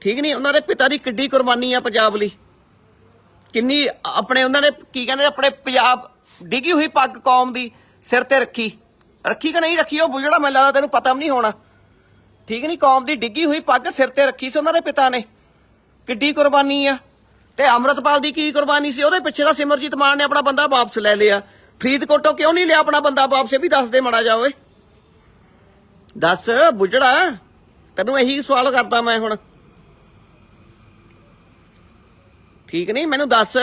ਠੀਕ ਨਹੀਂ ਉਹਨਾਂ ਦੇ ਪਿਤਾ ਦੀ ਕਿੱਡੀ ਕੁਰਬਾਨੀ ਆ ਪੰਜਾਬ ਲਈ। ਕਿੰਨੀ ਆਪਣੇ ਉਹਨਾਂ ਨੇ ਕੀ ਕਹਿੰਦੇ, ਆਪਣੇ ਪੰਜਾਬ ਡਿੱਗੀ ਹੋਈ ਪੱਗ ਕੌਮ ਦੀ, ਸਿਰ ਤੇ ਰੱਖੀ। ਰੱਖੀ ਕਿ ਨਹੀਂ ਰੱਖੀ ਉਹ ਬੁਝੜਾ? ਮੈਨੂੰ ਲੱਗਦਾ ਤੈਨੂੰ ਪਤਾ ਵੀ ਨਹੀਂ ਹੋਣਾ। ਠੀਕ ਨਹੀਂ ਕੌਮ ਦੀ ਡਿੱਗੀ ਹੋਈ ਪੱਗ ਸਿਰ ਤੇ ਰੱਖੀ ਸੀ ਉਹਨਾਂ ਦੇ ਪਿਤਾ ਨੇ। ਕਿੱਡੀ ਕੁਰਬਾਨੀ ਆ। ਤੇ ਅੰਮ੍ਰਿਤਪਾਲ ਦੀ ਕੀ ਕੁਰਬਾਨੀ ਸੀ? ਉਹਦੇ ਪਿੱਛੇ ਦਾ ਸਿਮਰਜੀਤ ਮਾਨ ਨੇ ਆਪਣਾ ਬੰਦਾ ਵਾਪਸ ਲੈ ਲਿਆ। ਫਰੀਦਕੋਟੋਂ ਕਿਉਂ ਨਹੀਂ ਲਿਆ ਆਪਣਾ ਬੰਦਾ ਵਾਪਸ? ਇਹ ਵੀ ਦੱਸ ਦੇ ਮੜਾ ਜਾ ਓਏ। ਦੱਸ, ਬੁਝੜਾ। ਤੈਨੂੰ ਇਹੀ ਸਵਾਲ ਕਰਦਾ ਮੈਂ ਹੁਣ। ਠੀਕ ਨਹੀਂ? ਮੈਨੂੰ ਦੱਸ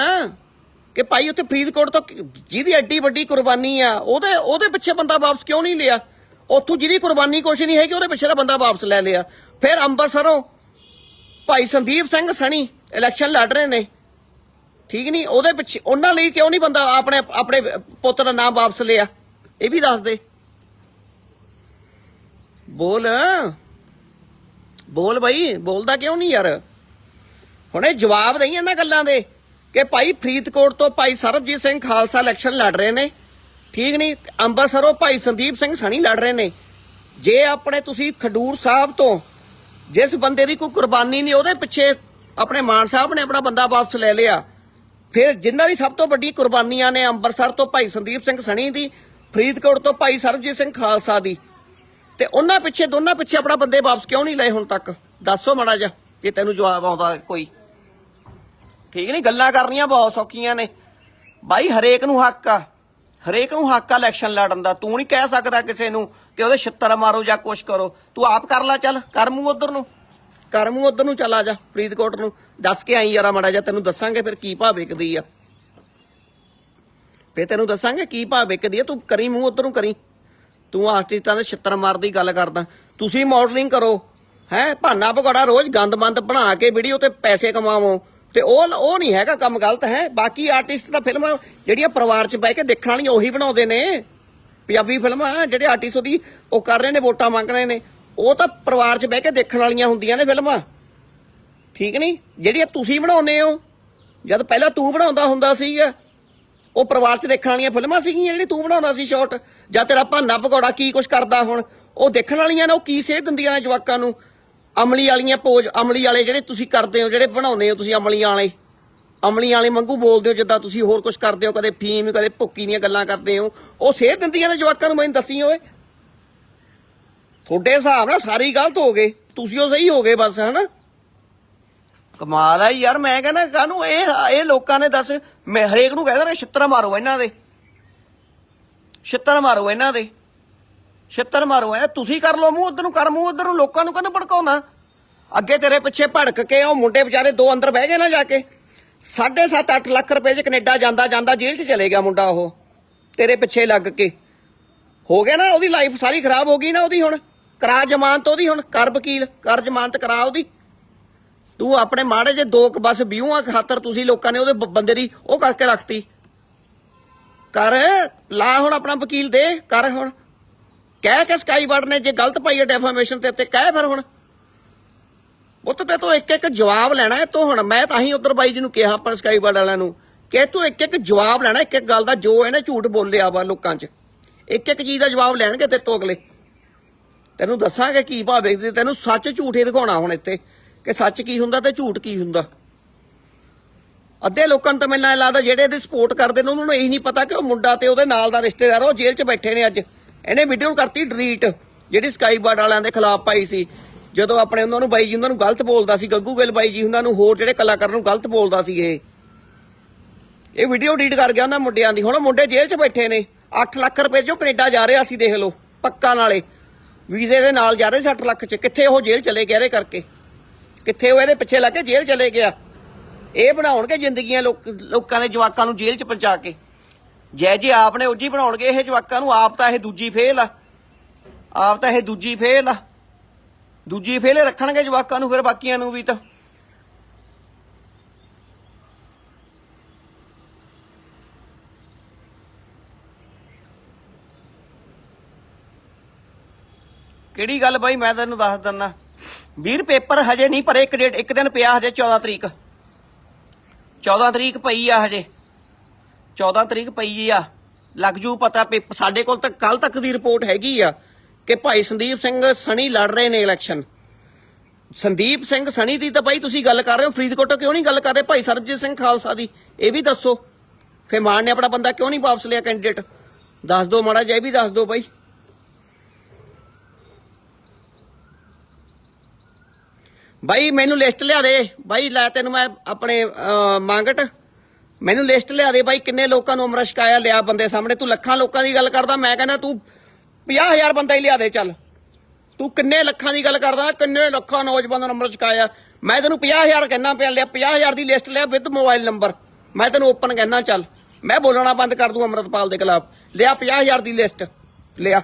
ਕਿ ਭਾਈ ਉੱਥੇ ਫਰੀਦਕੋਟ ਤੋਂ ਜਿਹਦੀ ਐਡੀ ਵੱਡੀ ਕੁਰਬਾਨੀ ਆ, ਉਹਦੇ ਉਹਦੇ ਪਿੱਛੇ ਬੰਦਾ ਵਾਪਸ ਕਿਉਂ ਨਹੀਂ ਲਿਆ? ਉੱਥੋਂ ਜਿਹਦੀ ਕੁਰਬਾਨੀ ਕੁਛ ਨਹੀਂ ਹੈਗੀ, ਉਹਦੇ ਪਿੱਛੇ ਦਾ ਬੰਦਾ ਵਾਪਸ ਲੈ ਲਿਆ। ਫਿਰ ਅੰਬਰਸਰੋਂ ਭਾਈ ਸੰਦੀਪ ਸਿੰਘ ਸਣੀ ਇਲੈਕਸ਼ਨ ਲੜ ਰਹੇ ਨੇ। ਠੀਕ ਨਹੀਂ? ਉਹਦੇ ਪਿੱਛੇ ਉਹਨਾਂ ਲਈ ਕਿਉਂ ਨਹੀਂ ਬੰਦਾ ਆਪਣੇ ਆਪਣੇ ਪੁੱਤ ਦਾ ਨਾਮ ਵਾਪਸ ਲਿਆ? ਇਹ ਵੀ ਦੱਸ ਦੇ। ਬੋਲ। ਬੋਲ ਭਾਈ ਬੋਲਦਾ ਕਿਉਂ ਨਹੀਂ ਯਾਰ? ਹੁਣ ਇਹ ਜਵਾਬ ਨਹੀਂ ਇਹਨਾਂ ਗੱਲਾਂ ਦੇ ਕਿ ਭਾਈ ਫਰੀਦਕੋਟ ਤੋਂ ਭਾਈ ਸਰਬਜੀਤ ਸਿੰਘ ਖਾਲਸਾ ਇਲੈਕਸ਼ਨ ਲੜ ਰਹੇ ਨੇ। ਠੀਕ ਨਹੀਂ? ਅੰਮ੍ਰਿਤਸਰੋਂ ਭਾਈ ਸੰਦੀਪ ਸਿੰਘ ਸਣੀ ਲੜ ਰਹੇ ਨੇ। ਜੇ ਆਪਣੇ ਤੁਸੀਂ ਖਡੂਰ ਸਾਹਿਬ ਤੋਂ ਜਿਸ ਬੰਦੇ ਦੀ ਕੋਈ ਕੁਰਬਾਨੀ ਨਹੀਂ, ਉਹਦੇ ਪਿੱਛੇ ਆਪਣੇ ਮਾਨ ਸਾਹਿਬ ਨੇ ਆਪਣਾ ਬੰਦਾ ਵਾਪਸ ਲੈ ਲਿਆ। ਫਿਰ ਜਿਨ੍ਹਾਂ ਦੀ ਸਭ ਤੋਂ ਵੱਡੀ ਕੁਰਬਾਨੀਆਂ ਨੇ ਅੰਮ੍ਰਿਤਸਰ ਤੋਂ ਭਾਈ ਸੰਦੀਪ ਸਿੰਘ ਸਣੀ ਦੀ, ਫਰੀਦਕੋਟ ਤੋਂ ਭਾਈ ਸਰਬਜੀਤ ਸਿੰਘ ਖਾਲਸਾ ਦੀ। ਤੇ ਉਹਨਾਂ ਪਿੱਛੇ, ਦੋਨਾਂ ਪਿੱਛੇ ਆਪਣਾ ਬੰਦੇ ਵਾਪਸ ਕਿਉਂ ਨਹੀਂ ਲਏ ਹੁਣ ਤੱਕ? ਦੱਸੋ ਮਾੜਾ ਜਿਹਾ, ਜੇ ਤੈਨੂੰ ਜਵਾਬ ਆਉਂਦਾ ਕੋਈ। ਠੀਕ ਨਹੀਂ, ਗੱਲਾਂ ਕਰਨੀਆਂ ਬਹੁਤ ਸੌਖੀਆਂ ਨੇ। ਬਾਈ, ਹਰੇਕ ਨੂੰ ਹੱਕ ਆ। ਹਰੇਕ ਨੂੰ ਹੱਕ ਆ ਇਲੈਕਸ਼ਨ ਲੜਨ ਦਾ। ਤੂੰ ਨਹੀਂ ਕਹਿ ਸਕਦਾ ਕਿਸੇ ਨੂੰ ਕਿ ਉਹਦੇ ਛਿੱਤਰ ਮਾਰੋ ਜਾਂ ਕੁਛ ਕਰੋ। ਤੂੰ ਆਪ ਕਰ ਲੈ, ਚੱਲ। ਕਰ ਮੂੰਹ ਉਧਰ ਨੂੰ। ਕਰ ਮੂੰਹ ਉਧਰ ਨੂੰ ਚਲਾ ਜਾ ਫਰੀਦਕੋਟ ਨੂੰ। ਦੱਸ ਕੇ ਆਈ ਯਾਰਾ ਮਾੜਾ ਜਿਹਾ, ਤੈਨੂੰ ਦੱਸਾਂਗੇ ਫਿਰ ਕੀ ਭਾਅ ਵਿਕਦੀ ਆ। ਫੇ ਤੈਨੂੰ ਦੱਸਾਂਗੇ ਕੀ ਭਾਅ ਵਿਕਦੀ ਆ, ਤੂੰ ਕਰੀ ਮੂੰਹ ਉਧਰ ਨੂੰ ਕਰੀ। ਤੂੰ ਆਰਟਿਸਟਾਂ ਦੇ ਛਿੱਤਰ ਮਾਰ ਦੀ ਗੱਲ ਕਰਦਾ। ਤੁਸੀਂ ਮਾਡਲਿੰਗ ਕਰੋ, ਹੈ, ਭਾਨਾ ਭਗੌੜਾ ਰੋਜ਼ ਗੰਦਮੰਦ ਬਣਾ ਕੇ ਵੀਡੀਓ ਤੇ ਪੈਸੇ ਕਮਾਵੋ। ਤੇ ਉਹ ਉਹ ਨਹੀਂ ਹੈਗਾ ਕੰਮ ਗਲਤ, ਹੈ। ਬਾਕੀ ਆਰਟਿਸਟ ਤਾਂ ਫਿਲਮਾਂ ਜਿਹੜੀਆਂ ਪਰਿਵਾਰ 'ਚ ਬਹਿ ਕੇ ਦੇਖਣ ਵਾਲੀਆਂ ਉਹੀ ਬਣਾਉਂਦੇ ਨੇ। ਪੰਜਾਬੀ ਫਿਲਮਾਂ ਜਿਹੜੇ ਆਰਟਿਸਟ ਉਹਦੀ, ਉਹ ਕਰ ਰਹੇ ਨੇ, ਵੋਟਾਂ ਮੰਗ ਰਹੇ ਨੇ। ਉਹ ਤਾਂ ਪਰਿਵਾਰ 'ਚ ਬਹਿ ਕੇ ਦੇਖਣ ਵਾਲੀਆਂ ਹੁੰਦੀਆਂ ਨੇ ਫਿਲਮਾਂ। ਠੀਕ ਨਹੀਂ? ਜਿਹੜੀਆਂ ਤੁਸੀਂ ਬਣਾਉਂਦੇ ਹੋ। ਜਦ ਪਹਿਲਾਂ ਤੂੰ ਬਣਾਉਂਦਾ ਹੁੰਦਾ ਸੀਗਾ, ਉਹ ਪਰਿਵਾਰ 'ਚ ਦੇਖਣ ਵਾਲੀਆਂ ਫਿਲਮਾਂ ਸੀਗੀਆਂ ਜਿਹੜੀ ਤੂੰ ਬਣਾਉਂਦਾ ਸੀ ਸ਼ਾਰਟ ਜਾਂ ਤੇਰਾ ਭਾਨਾ ਭਗੌੜਾ ਕੀ ਕੁਛ ਕਰਦਾ ਹੁਣ? ਉਹ ਦੇਖਣ ਵਾਲੀਆਂ ਨੇ, ਉਹ ਕੀ ਸੇਧ ਦਿੰਦੀਆਂ ਨੇ ਜਵਾਕਾਂ ਨੂੰ? ਅਮਲੀ ਵਾਲੀਆਂ ਪੋਜ, ਅਮਲੀ ਵਾਲੇ ਜਿਹੜੇ ਤੁਸੀਂ ਕਰਦੇ ਹੋ, ਜਿਹੜੇ ਬਣਾਉਂਦੇ ਹੋ ਤੁਸੀਂ ਅਮਲੀਆਂ ਵਾਲੇ। ਅਮਲੀਆਂ ਵਾਲੇ ਵਾਂਗੂ ਬੋਲਦੇ ਹੋ, ਜਿੱਦਾਂ ਤੁਸੀਂ ਹੋਰ ਕੁਝ ਕਰਦੇ ਹੋ, ਕਦੇ ਫੀਮ, ਕਦੇ ਭੁੱਕੀ ਦੀਆਂ ਗੱਲਾਂ ਕਰਦੇ ਹੋ। ਉਹ ਸੇਧ ਦਿੰਦੀਆਂ ਨੇ ਜਵਾਕਾਂ ਨੂੰ, ਮੈਨੂੰ ਦੱਸੀ ਓਏ। ਤੁਹਾਡੇ ਹਿਸਾਬ ਨਾਲ ਸਾਰੀ ਗਲਤ ਹੋ ਗਏ ਤੁਸੀਂ ਉਹ ਸਹੀ ਹੋ ਗਏ ਬਸ, ਹਨਾ? ਕਮਾਲ ਆ ਯਾਰ, ਮੈਂ ਕਹਿੰਦਾ ਕਾਹਨੂੰ ਇਹ ਇਹ ਲੋਕਾਂ ਨੇ ਦੱਸ, ਮੈਂ ਹਰੇਕ ਨੂੰ ਕਹਿੰਦਾ ਨਾ ਛਿੱਤਰ ਮਾਰੋ ਇਹਨਾਂ ਦੇ। ਛਿੱਤਰ ਮਾਰੋ ਇਹਨਾਂ ਦੇ। ਛਿੱਤਰ ਮਾਰੋ ਐ, ਤੁਸੀਂ ਕਰ ਲਓ ਮੂੰਹ ਉਧਰ ਨੂੰ, ਕਰ ਮੂੰਹ ਉਧਰ ਨੂੰ, ਲੋਕਾਂ ਨੂੰ ਕਹਿੰਦਾ ਭੜਕਾਉਣਾ? ਅੱਗੇ ਤੇਰੇ ਪਿੱਛੇ ਭੜਕ ਕੇ ਉਹ ਮੁੰਡੇ ਵਿਚਾਰੇ ਦੋ ਅੰਦਰ ਬਹਿ ਗਏ ਨਾ ਜਾ ਕੇ। 7.5 8 ਲੱਖ ਰੁਪਏ 'ਚ ਕੈਨੇਡਾ ਜਾਂਦਾ ਜਾਂਦਾ, ਜੇਲ੍ਹ 'ਚ ਚਲੇ ਗਿਆ ਮੁੰਡਾ ਉਹ, ਤੇਰੇ ਪਿੱਛੇ ਲੱਗ ਕੇ। ਹੋ ਗਿਆ ਨਾ, ਉਹਦੀ ਲਾਈਫ ਸਾਰੀ ਖਰਾਬ ਹੋ ਗਈ ਨਾ ਉਹਦੀ ਹੁਣ। ਕਰਾ ਜ਼ਮਾਨਤ ਉਹਦੀ ਹੁਣ, ਕਰ ਵਕੀਲ, ਕਰ ਜ਼ਮਾਨਤ ਕਰਾ ਉਹਦੀ। ਤੂੰ ਆਪਣੇ ਮਾੜੇ ਜੇ ਦੋ ਕੁ ਬਸ ਵਿਊਆਂ ਖਾਤਰ ਤੁਸੀਂ ਲੋਕਾਂ ਨੇ ਉਹਦੇ ਬੰਦੇ ਦੀ ਉਹ ਕਰਕੇ ਰੱਖਤੀ। ਕਰ, ਲਾ ਹੁਣ ਆਪਣਾ ਵਕੀਲ ਦੇ, ਕਰ ਹੁਣ। ਕਹਿ ਕੇ ਸਕਾਈ ਬਰਡ ਨੇ, ਜੇ ਗਲਤ ਪਾਈ ਹੈ ਡੈਫਾਮੇਸ਼ਨ ਤੇ ਉੱਤੇ ਕਹਿ ਫਿਰ ਹੁਣ। ਉਹ ਤੇ ਤੂੰ ਇੱਕ ਇੱਕ ਜਵਾਬ ਲੈਣਾ ਹੈ, ਤੂੰ ਹੁਣ ਮੈਂ ਤਾਂ ਹੀ ਉਧਰ ਬਾਈ ਜੀ ਨੂੰ ਕਿਹਾ ਆਪਾਂ ਸਕਾਈ ਬਰਡ ਵਾਲਿਆਂ ਨੂੰ ਕਿ ਤੂੰ ਇੱਕ ਇੱਕ ਜਵਾਬ ਲੈਣਾ, ਇੱਕ ਇੱਕ ਗੱਲ ਦਾ ਜੋ ਇਹਨੇ ਝੂਠ ਬੋਲਿਆ ਵਾ ਲੋਕਾਂ 'ਚ। ਇੱਕ ਇੱਕ ਚੀਜ਼ ਦਾ ਜਵਾਬ ਲੈਣਗੇ ਤੇ ਤੋਂ ਅਗਲੇ। ਤੈਨੂੰ ਦੱਸਾਂਗੇ ਕੀ ਭਾਅ ਵੇਖਦੇ, ਤੈਨੂੰ ਸੱਚ ਝੂਠ ਹੀ ਦਿਖਾਉਣਾ ਹੁਣ ਇੱਥੇ ਕਿ ਸੱਚ ਕੀ ਹੁੰਦਾ ਤੇ ਝੂਠ ਕੀ ਹੁੰਦਾ। ਅੱਧੇ ਲੋਕਾਂ ਨੂੰ ਤਾਂ ਮੈਨੂੰ ਲੱਗਦਾ ਜਿਹੜੇ ਇਹਦੀ ਸਪੋਰਟ ਕਰਦੇ ਨੇ, ਉਹਨਾਂ ਨੂੰ ਇਹ ਨਹੀਂ ਪਤਾ ਕਿ ਉਹ ਮੁੰਡਾ ਤੇ ਉਹਦੇ ਨਾਲ ਦਾ ਰਿਸ਼ਤੇਦਾਰ ਉਹ ਜੇਲ੍ਹ 'ਚ ਬੈਠੇ ਨੇ ਅੱਜ। ਇਹਨੇ ਵੀਡੀਓ ਕਰਤੀ ਡਿਲੀਟ ਜਿਹੜੀ ਸਕਾਈ ਬਰਡ ਵਾਲਿਆਂ ਦੇ ਖਿਲਾਫ ਪਾਈ ਸੀ। ਜਦੋਂ ਆਪਣੇ ਉਹਨਾਂ ਨੂੰ ਬਾਈ ਜੀ, ਉਹਨਾਂ ਨੂੰ ਗਲਤ ਬੋਲਦਾ ਸੀ, ਗੱਗੂ ਗਿੱਲ ਬਾਈ ਜੀ, ਉਹਨਾਂ ਨੂੰ ਹੋਰ ਜਿਹੜੇ ਕਲਾਕਾਰ ਨੂੰ ਗਲਤ ਬੋਲਦਾ ਸੀ ਇਹ। ਇਹ ਵੀਡੀਓ ਡਿਲੀਟ ਕਰ ਗਿਆ ਉਹਨਾਂ ਮੁੰਡਿਆਂ ਦੀ। ਹੁਣ ਉਹ ਮੁੰਡੇ ਜੇਲ੍ਹ 'ਚ ਬੈਠੇ ਨੇ। 8 ਲੱਖ ਰੁਪਏ ਜੋ ਕੈਨੇਡਾ ਜਾ ਰਿਹਾ ਸੀ, ਦੇਖ ਲਓ, ਪੱਕਾ ਨਾਲੇ। ਵੀਜ਼ੇ ਦੇ ਨਾਲ ਜਾ ਰਹੇ ਸੀ 8 ਲੱਖ 'ਚ। ਕਿੱਥੇ ਉਹ ਜੇਲ੍ਹ ਚਲੇ ਗਿਆ ਇਹਦੇ ਕਰਕੇ? ਕਿੱਥੇ ਉਹ ਇਹਦੇ ਪਿੱਛੇ ਲੱਗ ਕੇ ਜੇਲ੍ਹ ਚਲੇ ਗਿਆ? ਇਹ ਬਣਾਉਣਗੇ ਜ਼ਿੰਦਗੀਆਂ ਲੋਕ- ਲੋਕਾਂ ਦੇ ਜਵਾਕਾਂ ਨੂੰ ਜੇਲ੍ਹ 'ਚ ਪਹੁੰਚਾ ਕੇ। ਜੈ ਜੀ ਆਪ ਨੇ ਉੱਜੀ ਬਣਾਉਣਗੇ ਇਹ ਜਵਾਕਾਂ ਨੂੰ। ਆਪ ਤਾਂ ਇਹ ਦੂਜੀ ਫੇਲ ਆ। ਆਪ ਤਾਂ ਇਹ ਦੂਜੀ ਫੇਲ ਆ। ਦੂਜੀ ਫੇਲ ਰੱਖਣਗੇ ਜਵਾਕਾਂ ਨੂੰ ਫਿਰ ਬਾਕੀਆਂ ਨੂੰ ਵੀ ਤਾਂ। ਕਿਹੜੀ ਗੱਲ ਬਾਈ, ਮੈਂ ਤੈਨੂੰ ਦੱਸ ਦਿੰਦਾ ਵੀਰ ਪੇਪਰ ਹਜੇ ਨਹੀਂ ਭਰੇ, ਇੱਕ ਡੇਟ ਇੱਕ ਦਿਨ ਪਿਆ ਹਜੇ 14 ਤਰੀਕ। 14 ਤਰੀਕ ਪਈ ਆ ਹਜੇ। 14 ਤਰੀਕ ਪਈ ਆ। ਲੱਗ ਜੂ ਪਤਾ ਪੇ- ਸਾਡੇ ਕੋਲ ਤਾਂ ਕੱਲ ਤੱਕ ਦੀ ਰਿਪੋਰਟ ਹੈਗੀ ਆ ਕਿ ਭਾਈ ਸੰਦੀਪ ਸਿੰਘ ਸਣੀ ਲੜ ਰਹੇ ਨੇ ਇਲੈਕਸ਼ਨ। ਸੰਦੀਪ ਸਿੰਘ ਸਣੀ ਦੀ ਤਾਂ ਬਾਈ ਤੁਸੀਂ ਗੱਲ ਕਰ ਰਹੇ ਹੋ, ਫਰੀਦਕੋਟੋਂ ਕਿਉਂ ਨਹੀਂ ਗੱਲ ਕਰ ਰਹੇ? ਭਾਈ ਸਰਬਜੀਤ ਸਿੰਘ ਖਾਲਸਾ ਦੀ, ਇਹ ਵੀ ਦੱਸੋ। ਫੇ ਮਾਨ ਨੇ ਆਪਣਾ ਬੰਦਾ ਕਿਉਂ ਨਹੀਂ ਵਾਪਸ ਲਿਆ ਕੈਂਡੀਡੇਟ ਦੱਸ ਦਿਓ ਮਾੜਾ ਜਿਹਾ, ਇਹ ਵੀ ਦੱਸ ਦਿਓ ਬਾਈ। ਬਾਈ ਮੈਨੂੰ ਲਿਸਟ ਲਿਆ ਦੇ। ਬਾਈ ਲੈ ਤੈਨੂੰ ਮੈਂ ਆਪਣੇ ਅਹ, ਮੰਗਟ। ਮੈਨੂੰ ਲਿਸਟ ਲਿਆ ਦੇ ਬਾਈ ਕਿੰਨੇ ਲੋਕਾਂ ਨੂੰ ਅਮਰ ਛਕਾਇਆ ਲਿਆ ਬੰਦੇ ਸਾਹਮਣੇ। ਤੂੰ ਲੱਖਾਂ ਲੋਕਾਂ ਦੀ ਗੱਲ ਕਰਦਾ ਮੈਂ ਕਹਿੰਦਾ ਤੂੰ 50000 ਬੰਦਾ ਹੀ ਲਿਆ ਦੇ ਚੱਲ। ਤੂੰ ਕਿੰਨੇ ਲੱਖਾਂ ਦੀ ਗੱਲ ਕਰਦਾ ਕਿੰਨੇ ਲੱਖਾਂ ਨੌਜਵਾਨਾਂ ਨੂੰ ਅਮਰ ਛਕਾਇਆ ਮੈਂ ਤੈਨੂੰ 50000 ਕਹਿਣਾ ਪਿਆ ਲਿਆ 50000 ਦੀ ਲਿਸਟ ਲਿਆ ਵਿਦ ਮੋਬਾਈਲ ਨੰਬਰ ਮੈਂ ਤੈਨੂੰ ਓਪਨ ਕਹਿਣਾ ਚੱਲ। ਮੈਂ ਬੋਲਣਾ ਬੰਦ ਕਰ ਦੂੰ ਅਮਰਤਪਾਲ ਦੇ ਖਿਲਾਫ। ਲਿਆ 50000 ਦੀ ਲਿਸਟ। ਲਿਆ।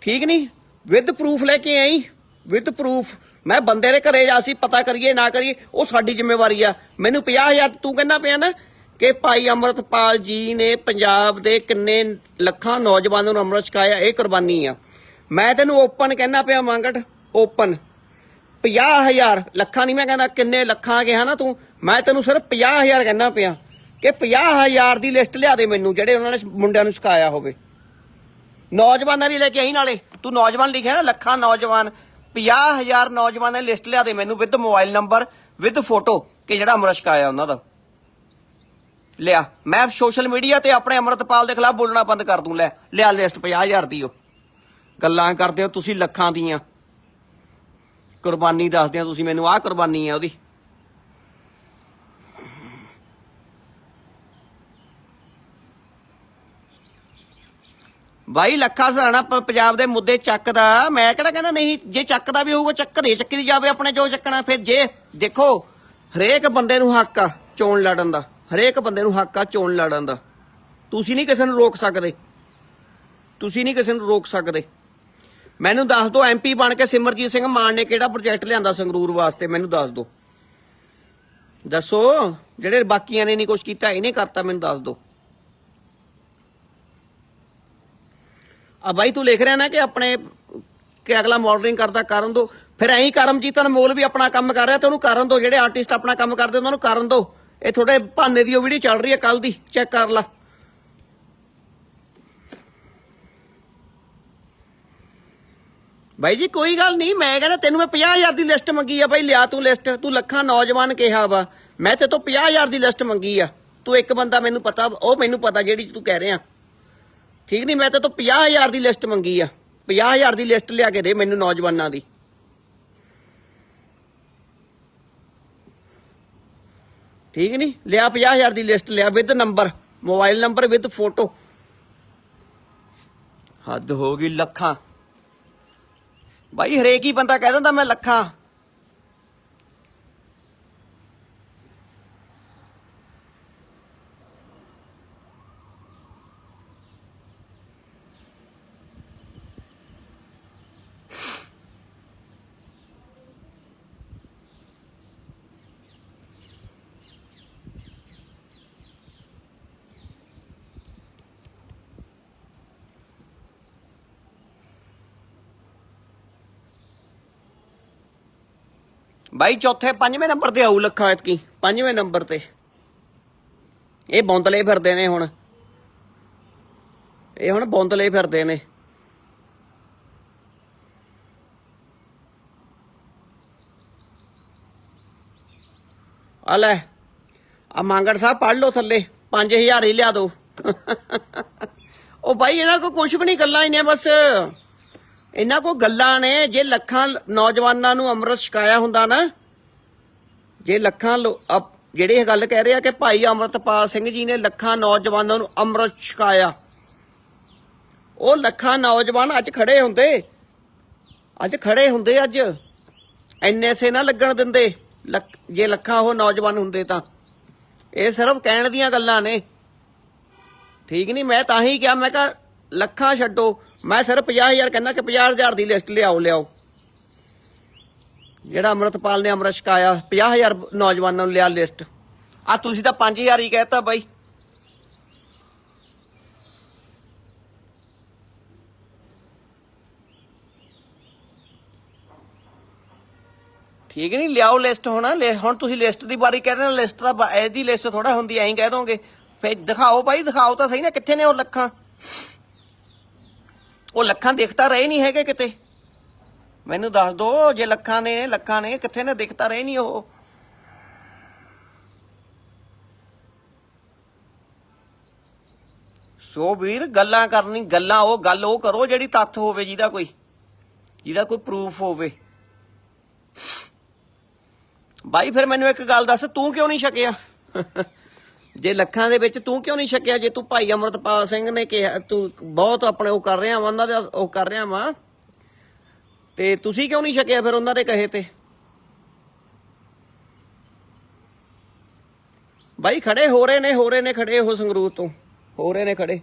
ਠੀਕ ਨਹੀਂ ਵਿਦ ਪ੍ਰੂਫ ਲੈ ਕੇ ਆਈ। ਵਿਦ ਪ੍ਰੂਫ ਮੈਂ ਬੰਦੇ ਦੇ ਘਰੇ ਜਾ ਸੀ ਪਤਾ ਕਰੀਏ, ਨਾ ਕਰੀਏ, ਉਹ ਸਾਡੀ ਜ਼ਿੰਮੇਵਾਰੀ ਆ। ਮੈਨੂੰ 50000 ਤੂੰ ਕਹਿੰਦਾ ਪਿਆ ਨਾ ਕਿ ਭਾਈ ਅਮਰਤਪਾਲ ਜੀ ਨੇ ਪੰਜਾਬ ਦੇ ਕਿੰਨੇ ਲੱਖਾਂ ਨੌਜਵਾਨਾਂ ਨੂੰ ਅੰਮ੍ਰਿਤ ਛਕਾਇਆ, ਇਹ ਕੁਰਬਾਨੀ ਆ। ਮੈਂ ਤੈਨੂੰ ਓਪਨ ਕਹਿਣਾ ਪਿਆ ਮੰਗਟ ਓਪਨ। 50000 ਲੱਖਾਂ ਨਹੀਂ ਮੈਂ ਕਹਿੰਦਾ, ਕਿੰਨੇ ਲੱਖਾਂ ਗਿਆ ਨਾ ਤੂੰ? ਮੈਂ ਤੈਨੂੰ ਸਿਰਫ 50000 ਕਹਿਣਾ ਪਿਆ ਕਿ 50000 ਦੀ ਲਿਸਟ ਲਿਆ ਦੇ ਮੈਨੂੰ, ਜਿਹੜੇ ਉਹਨਾਂ ਨੇ ਮੁੰਡਿਆਂ ਨੂੰ ਛਕਾਇਆ ਹੋਵੇ। ਨੌਜਵਾਨਾਂ ਦੀ ਲੈ ਕੇ ਆਈ ਨਾਲੇ। ਤੂੰ ਨੌਜਵਾਨ ਲਿਖਿਆ ਨਾ, ਲੱਖਾਂ ਨੌਜਵਾਨ। 50000 ਨੌਜਵਾਨ ਨੇ ਲਿਸਟ ਲਿਆ ਦੇ ਮੈਨੂੰ with mobile number with photo ਕਿ ਜਿਹੜਾ ਅਮਰਸ਼ਕ ਆਇਆ ਉਹਨਾਂ ਦਾ। ਲਿਆ, ਮੈਂ ਸੋਸ਼ਲ ਮੀਡੀਆ ਤੇ ਆਪਣੇ ਅਮਰਤਪਾਲ ਦੇ ਖਿਲਾਫ ਬੋਲਣਾ ਬੰਦ ਕਰ ਦੂੰ, ਲੈ, ਲਿਆ ਲਿਸਟ 50000 ਦੀ ਉਹ। ਗੱਲਾਂ ਕਰਦੇ ਹੋ ਤੁਸੀਂ ਲੱਖਾਂ ਦੀਆਂ। ਕੁਰਬਾਨੀ ਦੱਸਦੇ ਹੋ ਤੁਸੀਂ ਮੈਨੂੰ, ਆਹ ਕੁਰਬਾਨੀ ਆ ਉਹਦੀ। ਬਾਈ ਲੱਖਾ ਸਰਾਣਾ ਪੰਜਾਬ ਦੇ ਮੁੱਦੇ ਚੱਕਦਾ। ਮੈਂ ਕਿਹੜਾ ਕਹਿੰਦਾ, ਨਹੀਂ, ਜੇ ਚੱਕਦਾ ਵੀ ਹੋਊਗਾ ਚੱਕ ਘਰੇ ਚੱਕੀ ਜਾਵੇ ਆਪਣੇ ਜੋ ਚੱਕਣਾ, ਫਿਰ ਜੇ, ਦੇਖੋ, ਹਰੇਕ ਬੰਦੇ ਨੂੰ ਹੱਕ ਆ ਚੋਣ ਲੜਨ ਦਾ। ਹਰੇਕ ਬੰਦੇ ਨੂੰ ਹੱਕ ਆ ਚੋਣ ਲੜਨ ਦਾ। ਤੁਸੀਂ ਨਹੀਂ ਕਿਸੇ ਨੂੰ ਰੋਕ ਸਕਦੇ। ਤੁਸੀਂ ਨਹੀਂ ਕਿਸੇ ਨੂੰ ਰੋਕ ਸਕਦੇ। ਮੈਨੂੰ ਦੱਸ ਦਿਓ ਐਮਪੀ ਬਣ ਕੇ ਸਿਮਰਜੀਤ ਸਿੰਘ ਮਾਨ ਨੇ ਕਿਹੜਾ ਪ੍ਰੋਜੈਕਟ ਲਿਆਂਦਾ ਸੰਗਰੂਰ ਵਾਸਤੇ? ਮੈਨੂੰ ਦੱਸ ਦਿਓ ਦੱਸੋ, ਜਿਹੜੇ ਬਾਕੀਆਂ ਨੇ ਨਹੀਂ ਕੁਝ ਕੀਤਾ, ਇਹਨੇ ਕਰਤਾ, ਮੈਨੂੰ ਦੱਸ ਦਿਓ ਆ ਬਾਈ, ਤੂੰ ਲਿਖ ਰਿਹਾ ਨਾ ਕਿ ਆਪਣੇ ਕਿ ਅਗਲਾ ਮਾਡਲਿੰਗ ਕਰਦਾ, ਕਰਨ ਦੋ। ਫਿਰ ਐਂ ਕਰਮਜੀਤ ਅਨਮੋਲ ਵੀ ਆਪਣਾ ਕੰਮ ਕਰ ਰਿਹਾ ਤੇ ਉਹਨੂੰ ਕਰਨ ਦੋ। ਜਿਹੜੇ ਆਰਟਿਸਟ ਆਪਣਾ ਕੰਮ ਕਰਦੇ, ਉਹਨਾਂ ਨੂੰ ਕਰਨ ਦੋ। ਇਹ ਥੋੜੇ ਭਾਨੇ ਦੀ ਉਹ ਵੀਡੀਓ ਚੱਲ ਰਹੀ ਹੈ ਕੱਲ ਦੀ। ਚੈੱਕ ਕਰ ਲਾ। ਬਾਈ ਜੀ, ਕੋਈ ਗੱਲ ਨਹੀਂ। ਮੈਂ ਕਹਿੰਦਾ ਤੈਨੂੰ ਮੈਂ 50000 ਦੀ ਲਿਸਟ ਮੰਗੀ ਆ ਬਾਈ। ਲਿਆ ਤੂੰ ਲਿਸਟ ਤੂੰ ਲੱਖਾਂ ਨੌਜਵਾਨ ਕਿਹਾ ਵਾ। ਮੈਂ ਤੇ ਤੋਂ 50000 ਦੀ ਲਿਸਟ ਮੰਗੀ ਆ। ਤੂੰ ਇੱਕ ਬੰਦਾ ਮੈਨੂੰ ਪਤਾ, ਉਹ ਮੈਨੂੰ ਪਤਾ ਜਿਹੜੀ ਤੂੰ ਕਹਿ ਰਿਹਾ। ਠੀਕ ਨਹੀਂ ਮੈਂ ਤੇ ਤੋਂ 50000 ਦੀ ਲਿਸਟ ਮੰਗੀ ਆ। 50000 ਦੀ ਲਿਸਟ ਲਿਆ ਕੇ ਦੇ ਮੈਨੂੰ ਨੌਜਵਾਨਾਂ ਦੀ। ਠੀਕ ਨਹੀਂ ਲਿਆ 50000 ਦੀ ਲਿਸਟ, ਲਿਆ with number mobile number with photo ਹੱਦ ਹੋ ਗਈ ਲੱਖਾਂ। ਬਾਈ, ਹਰੇਕ ਹੀ ਬੰਦਾ ਕਹਿ ਦਿੰਦਾ ਮੈਂ ਲੱਖਾਂ। ਬਾਈ ਚੌਥੇ ਪੰਜਵੇਂ ਨੰਬਰ ਤੇ ਆਊ ਲੱਖਾਂ ਐਤਕੀ, ਪੰਜਵੇਂ ਨੰਬਰ ਤੇ। ਇਹ ਬੌਂਦਲੇ ਫਿਰਦੇ ਨੇ ਹੁਣ। ਇਹ ਹੁਣ ਬੌਂਦਲੇ ਫਿਰਦੇ ਨੇ। ਆ ਲੈ, ਆ ਮੰਗੜ ਸਾਹਿਬ ਪੜ ਲਓ ਥੱਲੇ 5000 ਹੀ ਲਿਆ ਦਿਓ ਉਹ ਬਾਈ ਇਹਨਾਂ ਕੋ ਕੁਝ ਵੀ ਨਹੀਂ, ਗੱਲਾਂ ਹੀ ਨੇ ਬਸ। ਇਹਨਾਂ ਕੋ ਗੱਲਾਂ ਨੇ, ਜੇ ਲੱਖਾਂ ਨੌਜਵਾਨਾਂ ਨੂੰ ਅੰਮ੍ਰਿਤ ਛਕਾਇਆ ਹੁੰਦਾ ਨਾ, ਜੇ ਲੱਖਾਂ ਲੋ- ਜਿਹੜੇ ਇਹ ਗੱਲ ਕਹਿ ਰਹੇ ਆ ਕਿ ਭਾਈ ਅਮਰਤਪਾਲ ਸਿੰਘ ਜੀ ਨੇ ਲੱਖਾਂ ਨੌਜਵਾਨਾਂ ਨੂੰ ਅੰਮ੍ਰਿਤ ਛਕਾਇਆ। ਉਹ ਲੱਖਾਂ ਨੌਜਵਾਨ ਅੱਜ ਖੜੇ ਹੁੰਦੇ। ਅੱਜ ਖੜੇ ਹੁੰਦੇ ਅੱਜ। ਐਨਐਸਏ ਨਾ ਲੱਗਣ ਦਿੰਦੇ। ਲੱਖ- ਜੇ ਲੱਖਾਂ ਉਹ ਨੌਜਵਾਨ ਹੁੰਦੇ ਤਾਂ। ਇਹ ਸਿਰਫ ਕਹਿਣ ਦੀਆਂ ਗੱਲਾਂ ਨੇ। ਠੀਕ ਨਹੀਂ, ਮੈਂ ਤਾਂ ਹੀ ਕਿਹਾ, ਮੈਂ ਕਿਹਾ ਲੱਖਾਂ ਛੱਡੋ। ਮੈਂ ਸਿਰਫ 50000 ਕਹਿੰਦਾ ਕਿ 50000 ਦੀ ਲਿਸਟ ਲਿਆਓ ਲਿਆਓ। ਜਿਹੜਾ ਅਮਰਤਪਾਲ ਨੇ ਅਮਰਤ ਛਕਾਇਆ 50000 ਨੌਜਵਾਨਾਂ ਨੂੰ ਲਿਆ ਲਿਸਟ। ਆ ਤੁਸੀਂ ਤਾਂ 5000 ਹੀ ਕਹਿਤਾ ਬਾਈ। ਠੀਕ ਨਹੀਂ, ਲਿਆਓ ਲਿਸਟ ਹੁਣ ਹੁਣ ਤੁਸੀਂ ਲਿਸਟ ਦੀ ਬਾਰੀ ਕਹਿੰਦੇ ਨਾ ਲਿਸਟ ਦਾ ਇਹਦੀ ਲਿਸਟ ਥੋੜਾ ਹੁੰਦੀ, ਐਂ ਕਹਿ ਦੋਗੇ। ਫੇ ਦਿਖਾਓ ਭਾਈ ਦਿਖਾਓ ਤਾਂ ਸਹੀ ਨਾ, ਕਿੱਥੇ ਨੇ ਉਹ ਲੱਖਾਂ? ਉਹ ਲੱਖਾਂ ਦੇਖਤਾ ਰਹੇ ਨਹੀਂ ਹੈਗੇ ਕਿਤੇ। ਮੈਨੂੰ ਦੱਸ ਦੋ, ਜੇ ਲੱਖਾਂ ਨੇ ਲੱਖਾਂ ਨੇ, ਕਿੱਥੇ ਨੇ ਦਿਖਤਾ ਰਹੇ ਨਹੀਂ ਉਹ? ਸੋ ਵੀਰ, ਗੱਲਾਂ ਕਰਨੀ, ਗੱਲਾਂ ਉਹ, ਗੱਲ ਉਹ ਕਰੋ ਜਿਹੜੀ ਤੱਥ ਹੋਵੇ ਜਿਹਦਾ ਕੋਈ ਜਿਹਦਾ ਕੋਈ ਪ੍ਰੂਫ ਹੋਵੇ। ਬਾਈ, ਫਿਰ ਮੈਨੂੰ ਇੱਕ ਗੱਲ ਦੱਸ, ਤੂੰ ਕਿਉਂ ਨਹੀਂ ਛਕਿਆ? ਜੇ ਲੱਖਾਂ ਦੇ ਵਿੱਚ ਤੂੰ ਕਿਉਂ ਨਹੀਂ ਛਕਿਆ? ਜੇ ਤੂੰ ਭਾਈ ਅਮਰਤਪਾਲ ਸਿੰਘ ਨੇ ਕਿਹਾ, ਤੂੰ ਬਹੁਤ ਆਪਣੇ ਉਹ ਕਰ ਰਿਹਾ ਵਾ, ਉਹਨਾਂ ਦੇ ਉਹ ਕਰ ਰਿਹਾ ਵਾਂ। ਤੇ ਤੁਸੀਂ ਕਿਉਂ ਨਹੀਂ ਛਕਿਆ ਫਿਰ ਉਹਨਾਂ ਦੇ ਕਹੇ ਤੇ? ਬਾਈ ਖੜੇ ਹੋ ਰਹੇ ਨੇ, ਹੋ ਰਹੇ ਨੇ ਖੜੇ ਉਹ ਸੰਗਰੂਰ ਤੋਂ। ਹੋ ਰਹੇ ਨੇ ਖੜੇ।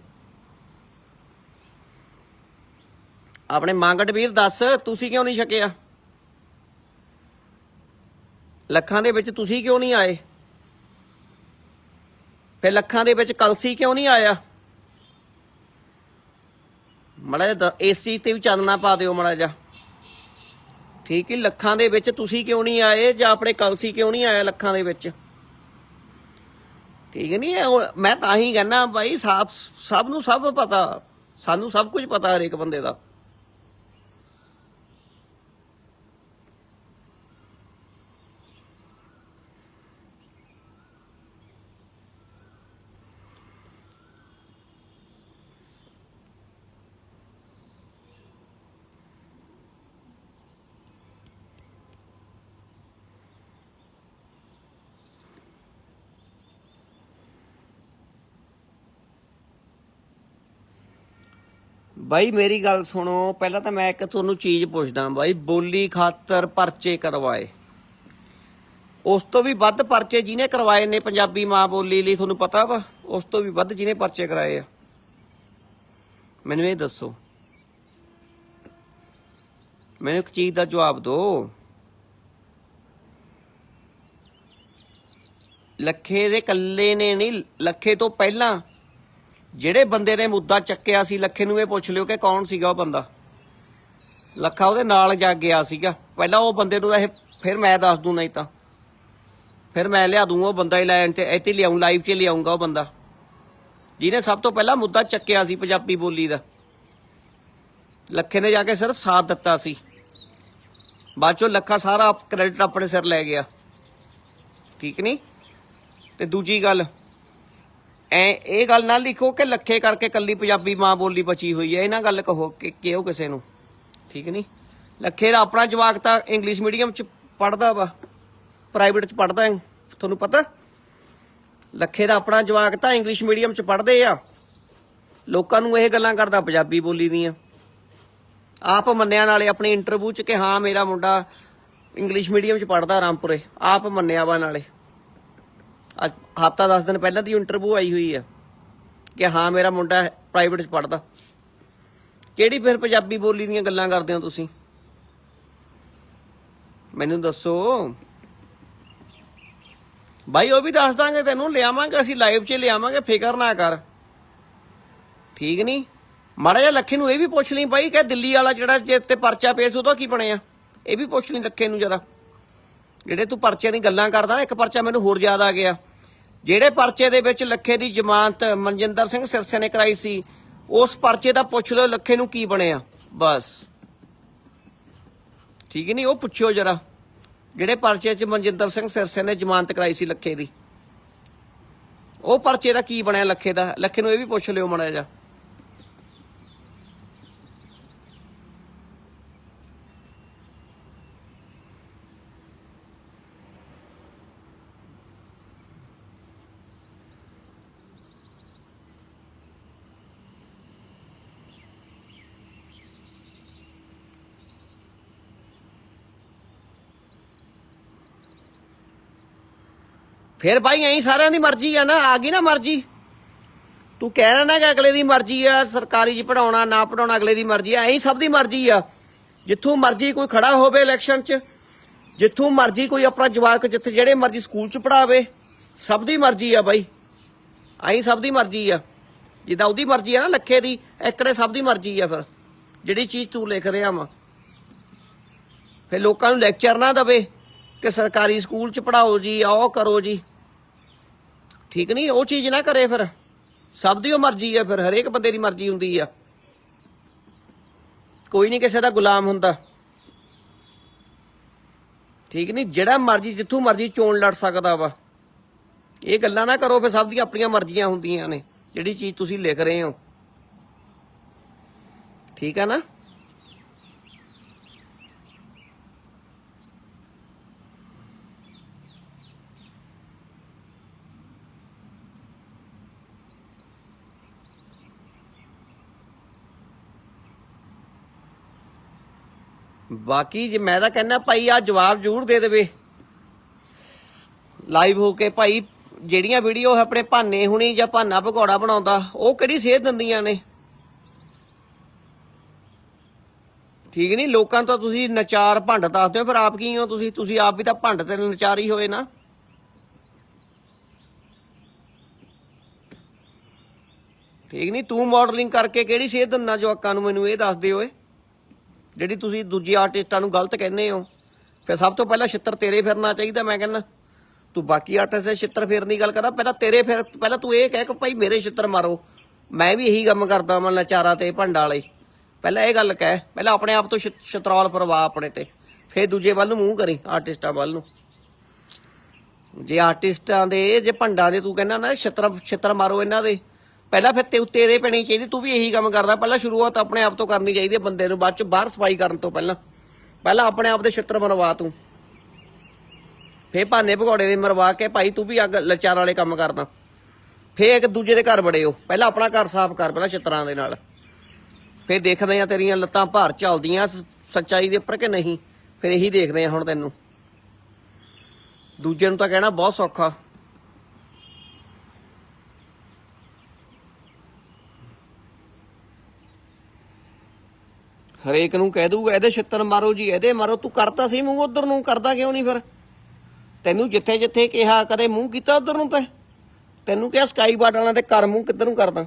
ਆਪਣੇ ਮੰਗਟ ਵੀਰ ਦੱਸ, ਤੁਸੀਂ ਕਿਉਂ ਨਹੀਂ ਛਕਿਆ? ਲੱਖਾਂ ਦੇ ਵਿੱਚ ਤੁਸੀਂ ਕਿਉਂ ਨਹੀਂ ਆਏ? ਫਿਰ ਲੱਖਾਂ ਦੇ ਵਿੱਚ ਕਲਸੀ ਕਿਉਂ ਨਹੀਂ ਆਇਆ? ਮੜਾ ਜਿਹਾ ਏਸੀ ਤੇ ਵੀ ਚਾਨਣਾ ਪਾ ਦਿਓ ਮੜਾ ਜਾ ਠੀਕ ਹੈ ਲੱਖਾਂ ਦੇ ਵਿੱਚ ਤੁਸੀਂ ਕਿਉਂ ਨਹੀਂ ਆਏ ਜਾਂ ਆਪਣੇ ਕਲਸੀ ਕਿਉਂ ਨਹੀਂ ਆਇਆ ਲੱਖਾਂ ਦੇ ਵਿੱਚ? ਠੀਕ ਨਹੀਂ ਹੈ ਮੈਂ ਤਾਂ ਹੀ ਕਹਿੰਦਾ ਭਾਈ ਸਾਫ਼ ਸਭ ਨੂੰ ਸਭ ਪਤਾ, ਸਾਨੂੰ ਸਭ ਕੁਝ ਪਤਾ ਹਰੇਕ ਬੰਦੇ ਦਾ। ਬਾਈ, ਮੇਰੀ ਗੱਲ ਸੁਣੋ। ਪਹਿਲਾਂ ਤਾਂ ਮੈਂ ਇੱਕ ਤੁਹਾਨੂੰ ਚੀਜ਼ ਪੁੱਛਦਾ ਬਾਈ, ਬੋਲੀ ਖਾਤਰ ਪਰਚੇ ਕਰਵਾਏ। ਉਸ ਤੋਂ ਵੀ ਵੱਧ ਪਰਚੇ ਜਿਹਨੇ ਕਰਵਾਏ ਨੇ ਪੰਜਾਬੀ ਮਾਂ ਬੋਲੀ ਲਈ, ਤੁਹਾਨੂੰ ਪਤਾ ਵਾ, ਉਸ ਤੋਂ ਵੀ ਵੱਧ ਜਿਹਨੇ ਪਰਚੇ ਕਰਾਏ ਆ। ਮੈਨੂੰ ਇਹ ਦੱਸੋ। ਮੈਨੂੰ ਇੱਕ ਚੀਜ਼ ਦਾ ਜਵਾਬ ਦਿਓ ਲੱਖੇ ਦੇ ਕੱਲੇ ਨੇ ਨਹੀਂ, ਲੱਖੇ ਤੋਂ ਪਹਿਲਾਂ ਜਿਹੜੇ ਬੰਦੇ ਨੇ ਮੁੱਦਾ ਚੱਕਿਆ ਸੀ ਲੱਖੇ ਨੂੰ ਇਹ ਪੁੱਛ ਲਿਓ ਕਿ ਕੌਣ ਸੀਗਾ ਉਹ ਬੰਦਾ। ਲੱਖਾ ਉਹਦੇ ਨਾਲ ਜਾ ਗਿਆ ਸੀਗਾ। ਪਹਿਲਾਂ ਉਹ ਬੰਦੇ ਨੂੰ ਇਹ ਫਿਰ ਮੈਂ ਦੱਸ ਦੂੰ ਨਹੀਂ ਤਾਂ। ਫਿਰ ਮੈਂ ਲਿਆ ਦੂੰ, ਉਹ ਬੰਦਾ ਹੀ ਲੈਣ ਤੇ ਇੱਥੇ ਲਿਆਉਂ ਲਾਈਵ 'ਚ ਲਿਆਉਂਗਾ ਉਹ ਬੰਦਾ। ਜਿਹਨੇ ਸਭ ਤੋਂ ਪਹਿਲਾਂ ਮੁੱਦਾ ਚੱਕਿਆ ਸੀ ਪੰਜਾਬੀ ਬੋਲੀ ਦਾ। ਲੱਖੇ ਨੇ ਜਾ ਕੇ ਸਿਰਫ ਸਾਥ ਦਿੱਤਾ ਸੀ। ਬਾਅਦ ਚੋਂ ਲੱਖਾ ਸਾਰਾ ਕ੍ਰੈਡਿਟ ਆਪਣੇ ਸਿਰ ਲੈ ਗਿਆ। ਠੀਕ ਨਹੀਂ ਤੇ ਦੂਜੀ ਗੱਲ ਐ, ਇਹ ਗੱਲ ਨਾ ਲਿਖੋ ਕਿ ਲੱਖੇ ਕਰਕੇ ਕੱਲੀ ਪੰਜਾਬੀ ਮਾਂ ਬੋਲੀ ਬਚੀ ਹੋਈ ਹੈ ਇਹ ਨਾ ਗੱਲ ਕਹੋ ਕਿ ਕਿਉਂ ਕਿਸੇ ਨੂੰ? ਠੀਕ ਨਹੀਂ? ਲੱਖੇ ਦਾ ਆਪਣਾ ਜਵਾਕ ਤਾਂ ਇੰਗਲਿਸ਼ ਮੀਡੀਅਮ ਚ ਪੜਦਾ ਵਾ। ਪ੍ਰਾਈਵੇਟ ਚ ਪੜਦਾ ਹੈ ਤੁਹਾਨੂੰ ਪਤਾ? ਲੱਖੇ ਦਾ ਆਪਣਾ ਜਵਾਕ ਤਾਂ ਇੰਗਲਿਸ਼ ਮੀਡੀਅਮ ਚ ਪੜਦੇ ਆ। ਲੋਕਾਂ ਨੂੰ ਇਹ ਗੱਲਾਂ ਕਰਦਾ ਪੰਜਾਬੀ ਬੋਲੀ ਦੀਆਂ। ਆਪ ਮੰਨਿਆ ਨਾਲੇ ਆਪਣੇ ਇੰਟਰਵਿਊ ਚ ਕਿ ਹਾਂ, ਮੇਰਾ ਮੁੰਡਾ ਇੰਗਲਿਸ਼ ਮੀਡੀਅਮ ਚ ਪੜਦਾ ਰਾਮਪੁਰੇ। ਆਪ ਮੰਨਿਆ ਵਾ ਨਾਲੇ। ਹਫਤਾ 10 ਦਿਨ ਪਹਿਲਾਂ ਦੀ ਇੰਟਰਵਿਊ ਆਈ ਹੋਈ ਆ ਕਿ ਹਾਂ, ਮੇਰਾ ਮੁੰਡਾ ਪ੍ਰਾਈਵੇਟ ਚ ਪੜਦਾ ਕਿਹੜੀ ਫਿਰ ਪੰਜਾਬੀ ਬੋਲੀ ਦੀਆਂ ਗੱਲਾਂ ਕਰਦੇ ਹੋ ਤੁਸੀਂ? ਮੈਨੂੰ ਦੱਸੋ। ਭਾਈ ਉਹ ਵੀ ਦੱਸ ਦਾਂਗੇ ਤੈਨੂੰ, ਲਿਆਵਾਂਗੇ, ਅਸੀਂ ਲਾਈਵ 'ਚ ਲਿਆਵਾਂਗੇ, ਫਿਕਰ ਨਾ ਕਰ। ਠੀਕ ਨਹੀਂ ਮਾੜਾ ਜਿਹਾ ਲੱਖੇ ਨੂੰ ਇਹ ਵੀ ਪੁੱਛ ਲਈ ਬਾਈ ਕਿ ਦਿੱਲੀ ਵਾਲਾ ਜਿਹੜਾ ਜੇ ਤੇ ਪਰਚਾ ਪੇਸ਼ ਉਹਦਾ ਕੀ ਬਣਿਆ? ਇਹ ਵੀ ਪੁੱਛ ਲਈ ਲੱਖੇ ਨੂੰ ਜਰਾ। ਜਿਹੜੇ ਤੂੰ ਪਰਚੇ ਦੀ ਗੱਲਾਂ ਕਰਦਾ ਨਾ, ਇੱਕ ਪਰਚਾ ਮੈਨੂੰ ਹੋਰ ਯਾਦ ਆ ਗਿਆ। ਜਿਹੜੇ ਪਰਚੇ ਦੇ ਵਿੱਚ ਲੱਖੇ ਦੀ ਜ਼ਮਾਨਤ ਮਨਜਿੰਦਰ ਸਿੰਘ ਸਿਰਸੇ ਨੇ ਕਰਾਈ ਸੀ, ਉਸ ਪਰਚੇ ਦਾ ਪੁੱਛ ਲਓ ਲੱਖੇ ਨੂੰ ਕੀ ਬਣਿਆ। ਬਸ। ਠੀਕ ਨਹੀਂ ਉਹ ਪੁੱਛਿਓ ਜਰਾ। ਜਿਹੜੇ ਪਰਚੇ 'ਚ ਮਨਜਿੰਦਰ ਸਿੰਘ ਸਿਰਸੇ ਨੇ ਜ਼ਮਾਨਤ ਕਰਾਈ ਸੀ ਲੱਖੇ ਦੀ। ਉਹ ਪਰਚੇ ਦਾ ਕੀ ਬਣਿਆ ਲੱਖੇ ਦਾ? ਲੱਖੇ ਨੂੰ ਇਹ ਵੀ ਪੁੱਛ ਲਿਓ ਮੜਾ ਜਾ ਫਿਰ ਭਾਈ ਐਂ ਸਾਰਿਆਂ ਦੀ ਮਰਜ਼ੀ ਆ ਨਾ, ਆ ਗਈ ਨਾ ਮਰਜ਼ੀ। ਤੂੰ ਕਹਿ ਕਹਿਣਾ ਨਾ ਕਿ ਅਗਲੇ ਦੀ ਮਰਜ਼ੀ ਆ, ਸਰਕਾਰੀ ਚ ਪੜਾਉਣਾ ਨਾ ਪੜਾਉਣਾ ਅਗਲੇ ਦੀ ਮਰਜ਼ੀ ਆ, ਐਂ ਸਭ ਦੀ ਮਰਜ਼ੀ ਆ। ਜਿੱਥੋਂ ਮਰਜ਼ੀ ਕੋਈ ਖੜਾ ਹੋਵੇ ਇਲੈਕਸ਼ਨ 'ਚ, ਜਿੱਥੋਂ ਮਰਜ਼ੀ ਕੋਈ ਆਪਣਾ ਜਵਾਕ ਜਿੱਥੇ ਜਿਹੜੇ ਮਰਜ਼ੀ ਸਕੂਲ 'ਚ ਪੜਾਵੇ ਸਭ ਦੀ ਮਰਜ਼ੀ ਆ ਬਾਈ। ਐਂ ਸਭ ਦੀ ਮਰਜ਼ੀ ਆ। ਜਿੱਦਾਂ ਉਹਦੀ ਮਰਜ਼ੀ ਆ ਨਾ ਲੱਖੇ ਦੀ ਐਕੜੇ ਸਭ ਦੀ ਮਰਜ਼ੀ ਆ ਫਿਰ। ਜਿਹੜੀ ਚੀਜ਼ ਤੂੰ ਲਿਖ ਰਿਹਾ ਵਾ। ਫਿਰ ਲੋਕਾਂ ਨੂੰ ਲੈਕਚਰ ਨਾ ਦਵੇ। ਕਿ ਸਰਕਾਰੀ ਸਕੂਲ 'ਚ ਪੜਾਓ ਜੀ, ਆਓ ਕਰੋ ਜੀ। ਠੀਕ ਨਹੀਂ, ਉਹ ਚੀਜ਼ ਨਾ ਕਰੇ ਫਿਰ। ਸਭ ਦੀ ਉਹ ਮਰਜ਼ੀ ਆ ਫਿਰ, ਹਰੇਕ ਬੰਦੇ ਦੀ ਮਰਜ਼ੀ ਹੁੰਦੀ ਆ। ਕੋਈ ਨਹੀਂ ਕਿਸੇ ਦਾ ਗੁਲਾਮ ਹੁੰਦਾ। ਠੀਕ ਨਹੀਂ, ਜਿਹੜਾ ਮਰਜ਼ੀ, ਜਿੱਥੋਂ ਮਰਜ਼ੀ ਚੋਣ ਲੜ ਸਕਦਾ ਵਾ। ਇਹ ਗੱਲਾਂ ਨਾ ਕਰੋ, ਫਿਰ ਸਭ ਦੀਆਂ ਆਪਣੀਆਂ ਮਰਜ਼ੀਆਂ ਹੁੰਦੀਆਂ ਨੇ, ਜਿਹੜੀ ਚੀਜ਼ ਤੁਸੀਂ ਲਿਖ ਰਹੇ ਹੋ। ਠੀਕ ਆ ਨਾ? ਬਾਕੀ ਜੇ ਮੈਂ ਤਾਂ ਕਹਿੰਦਾ ਭਾਈ ਆ ਜਵਾਬ ਜ਼ਰੂਰ ਦੇ ਦੇਵੇ। ਲਾਈਵ ਹੋ ਕੇ ਭਾਈ ਜਿਹੜੀਆਂ ਵੀਡੀਓ ਆਪਣੇ ਭਾਨੇ ਹੁਣੀ ਜਾਂ ਭਾਨਾ ਪਕੌੜਾ ਬਣਾਉਂਦਾ, ਉਹ ਕਿਹੜੀ ਸੇਧ ਦਿੰਦੀਆਂ ਨੇ? ਠੀਕ ਨਹੀਂ? ਲੋਕਾਂ ਨੂੰ ਤਾਂ ਤੁਸੀਂ ਨਚਾਰ ਭੰਡ ਦੱਸਦੇ ਹੋ, ਫਿਰ ਆਪ ਕੀ ਹੋ ਤੁਸੀਂ? ਤੁਸੀਂ ਆਪ ਵੀ ਤਾਂ ਭੰਡ ਤੇ ਨਚਾਰ ਹੀ ਹੋਏ ਨਾ। ਠੀਕ ਨਹੀਂ? ਤੂੰ ਮਾਡਲਿੰਗ ਕਰਕੇ ਕਿਹੜੀ ਸੇਧ ਦਿੰਦਾ ਜਵਾਕਾਂ ਨੂੰ ਮੈਨੂੰ ਇਹ ਦੱਸ ਦੇ ਓਏ ਜਿਹੜੀ ਤੁਸੀਂ ਦੂਜੇ ਆਰਟਿਸਟਾਂ ਨੂੰ ਗਲਤ ਕਹਿੰਦੇ ਹੋ, ਫਿਰ ਸਭ ਤੋਂ ਪਹਿਲਾਂ ਛਿੱਤਰ ਤੇਰੇ ਫਿਰਨਾ ਚਾਹੀਦਾ, ਮੈਂ ਕਹਿੰਦਾ। ਤੂੰ ਬਾਕੀ ਆਰਟਿਸਟ ਦੇ ਛਿੱਤਰ ਫੇਰਨ ਦੀ ਗੱਲ ਕਰਦਾ ਪਹਿਲਾਂ ਤੇਰੇ ਫਿਰ, ਪਹਿਲਾਂ ਤੂੰ ਇਹ ਕਹਿ ਕਿ ਭਾਈ ਮੇਰੇ ਛਿੱਤਰ ਮਾਰੋ। ਮੈਂ ਵੀ ਇਹੀ ਕੰਮ ਕਰਦਾ ਮੈਂ ਨਚਾਰਾ ਤੇ, ਭੰਡਾ ਵਾਲੇ। ਪਹਿਲਾਂ ਇਹ ਗੱਲ ਕਹਿ, ਪਹਿਲਾਂ ਆਪਣੇ ਆਪ ਤੋਂ ਛਿ- ਛਿੱਤਰੌਲ ਪਰਵਾ ਆਪਣੇ ਤੇ। ਫਿਰ ਦੂਜੇ ਵੱਲ ਨੂੰ ਮੂੰਹ ਕਰੀ ਆਰਟਿਸਟਾਂ ਵੱਲ ਨੂੰ। ਜੇ ਆਰਟਿਸਟਾਂ ਦੇ, ਜੇ ਭੰਡਾਂ ਦੇ ਤੂੰ ਕਹਿੰਦਾ ਨਾ, ਛਿੱਤਰ ਛਿੱਤਰ ਮਾਰੋ ਇਹਨਾਂ ਦੇ। ਪਹਿਲਾਂ ਫਿਰ ਤੇ ਤੇਰੇ ਪੈਣੀ ਚਾਹੀਦੀ, ਤੂੰ ਵੀ ਇਹੀ ਕੰਮ ਕਰਦਾ, ਪਹਿਲਾਂ ਸ਼ੁਰੂਆਤ ਆਪਣੇ ਆਪ ਤੋਂ ਕਰਨੀ ਚਾਹੀਦੀ ਹੈ ਬੰਦੇ ਨੂੰ, ਬਾਅਦ ਚ ਬਾਹਰ ਸਫ਼ਾਈ ਕਰਨ ਤੋਂ ਪਹਿਲਾਂ। ਪਹਿਲਾਂ ਆਪਣੇ ਆਪ ਦੇ ਛਿੱਤਰ ਮਰਵਾ ਤੂੰ। ਫੇ ਭਾਨੇ ਭਗੌੜੇ ਦੇ ਮਰਵਾ ਕੇ ਭਾਈ ਤੂੰ ਵੀ ਅੱਗ, ਲਚਾਰ ਵਾਲੇ ਕੰਮ ਕਰਦਾ। ਫੇ ਇੱਕ ਦੂਜੇ ਦੇ ਘਰ ਬੜੇ ਹੋ ਪਹਿਲਾਂ ਆਪਣਾ ਘਰ ਸਾਫ਼ ਕਰ, ਪਹਿਲਾਂ ਛਿੱਤਰਾਂ ਦੇ ਨਾਲ। ਫੇ ਦੇਖਦੇ ਆ ਤੇਰੀਆਂ ਲੱਤਾਂ ਭਾਰ ਚੱਲਦੀਆਂ ਸ- ਸੱਚਾਈ ਦੇ ਉੱਪਰ ਕਿ ਨਹੀਂ। ਫਿਰ ਇਹੀ ਦੇਖਦੇ ਆ ਹੁਣ ਤੈਨੂੰ। ਦੂਜੇ ਨੂੰ ਤਾਂ ਕਹਿਣਾ ਬਹੁਤ ਸੌਖਾ। ਹਰੇਕ ਨੂੰ ਕਹਿ ਦੂਗਾ ਇਹਦੇ ਛਿੱਤਰ ਮਾਰੋ ਜੀ, ਇਹਦੇ ਮਾਰੋ, ਤੂੰ ਕਰਤਾ ਸੀ ਮੂੰਹ ਉਧਰ ਨੂੰ, ਕਰਦਾ ਕਿਉਂ ਨਹੀਂ ਫਿਰ? ਤੈਨੂੰ ਜਿੱਥੇ ਜਿੱਥੇ ਕਿਹਾ, ਕਦੇ ਮੂੰਹ ਕੀਤਾ ਉਧਰ ਨੂੰ ਤੇ? ਤੈਨੂੰ ਕਿਹਾ ਸਕਾਈ ਬਾਟ ਵਾਲਿਆਂ ਤੇ ਕਰ ਮੂੰਹ ਕਿੱਧਰ ਨੂੰ ਕਰਦਾ?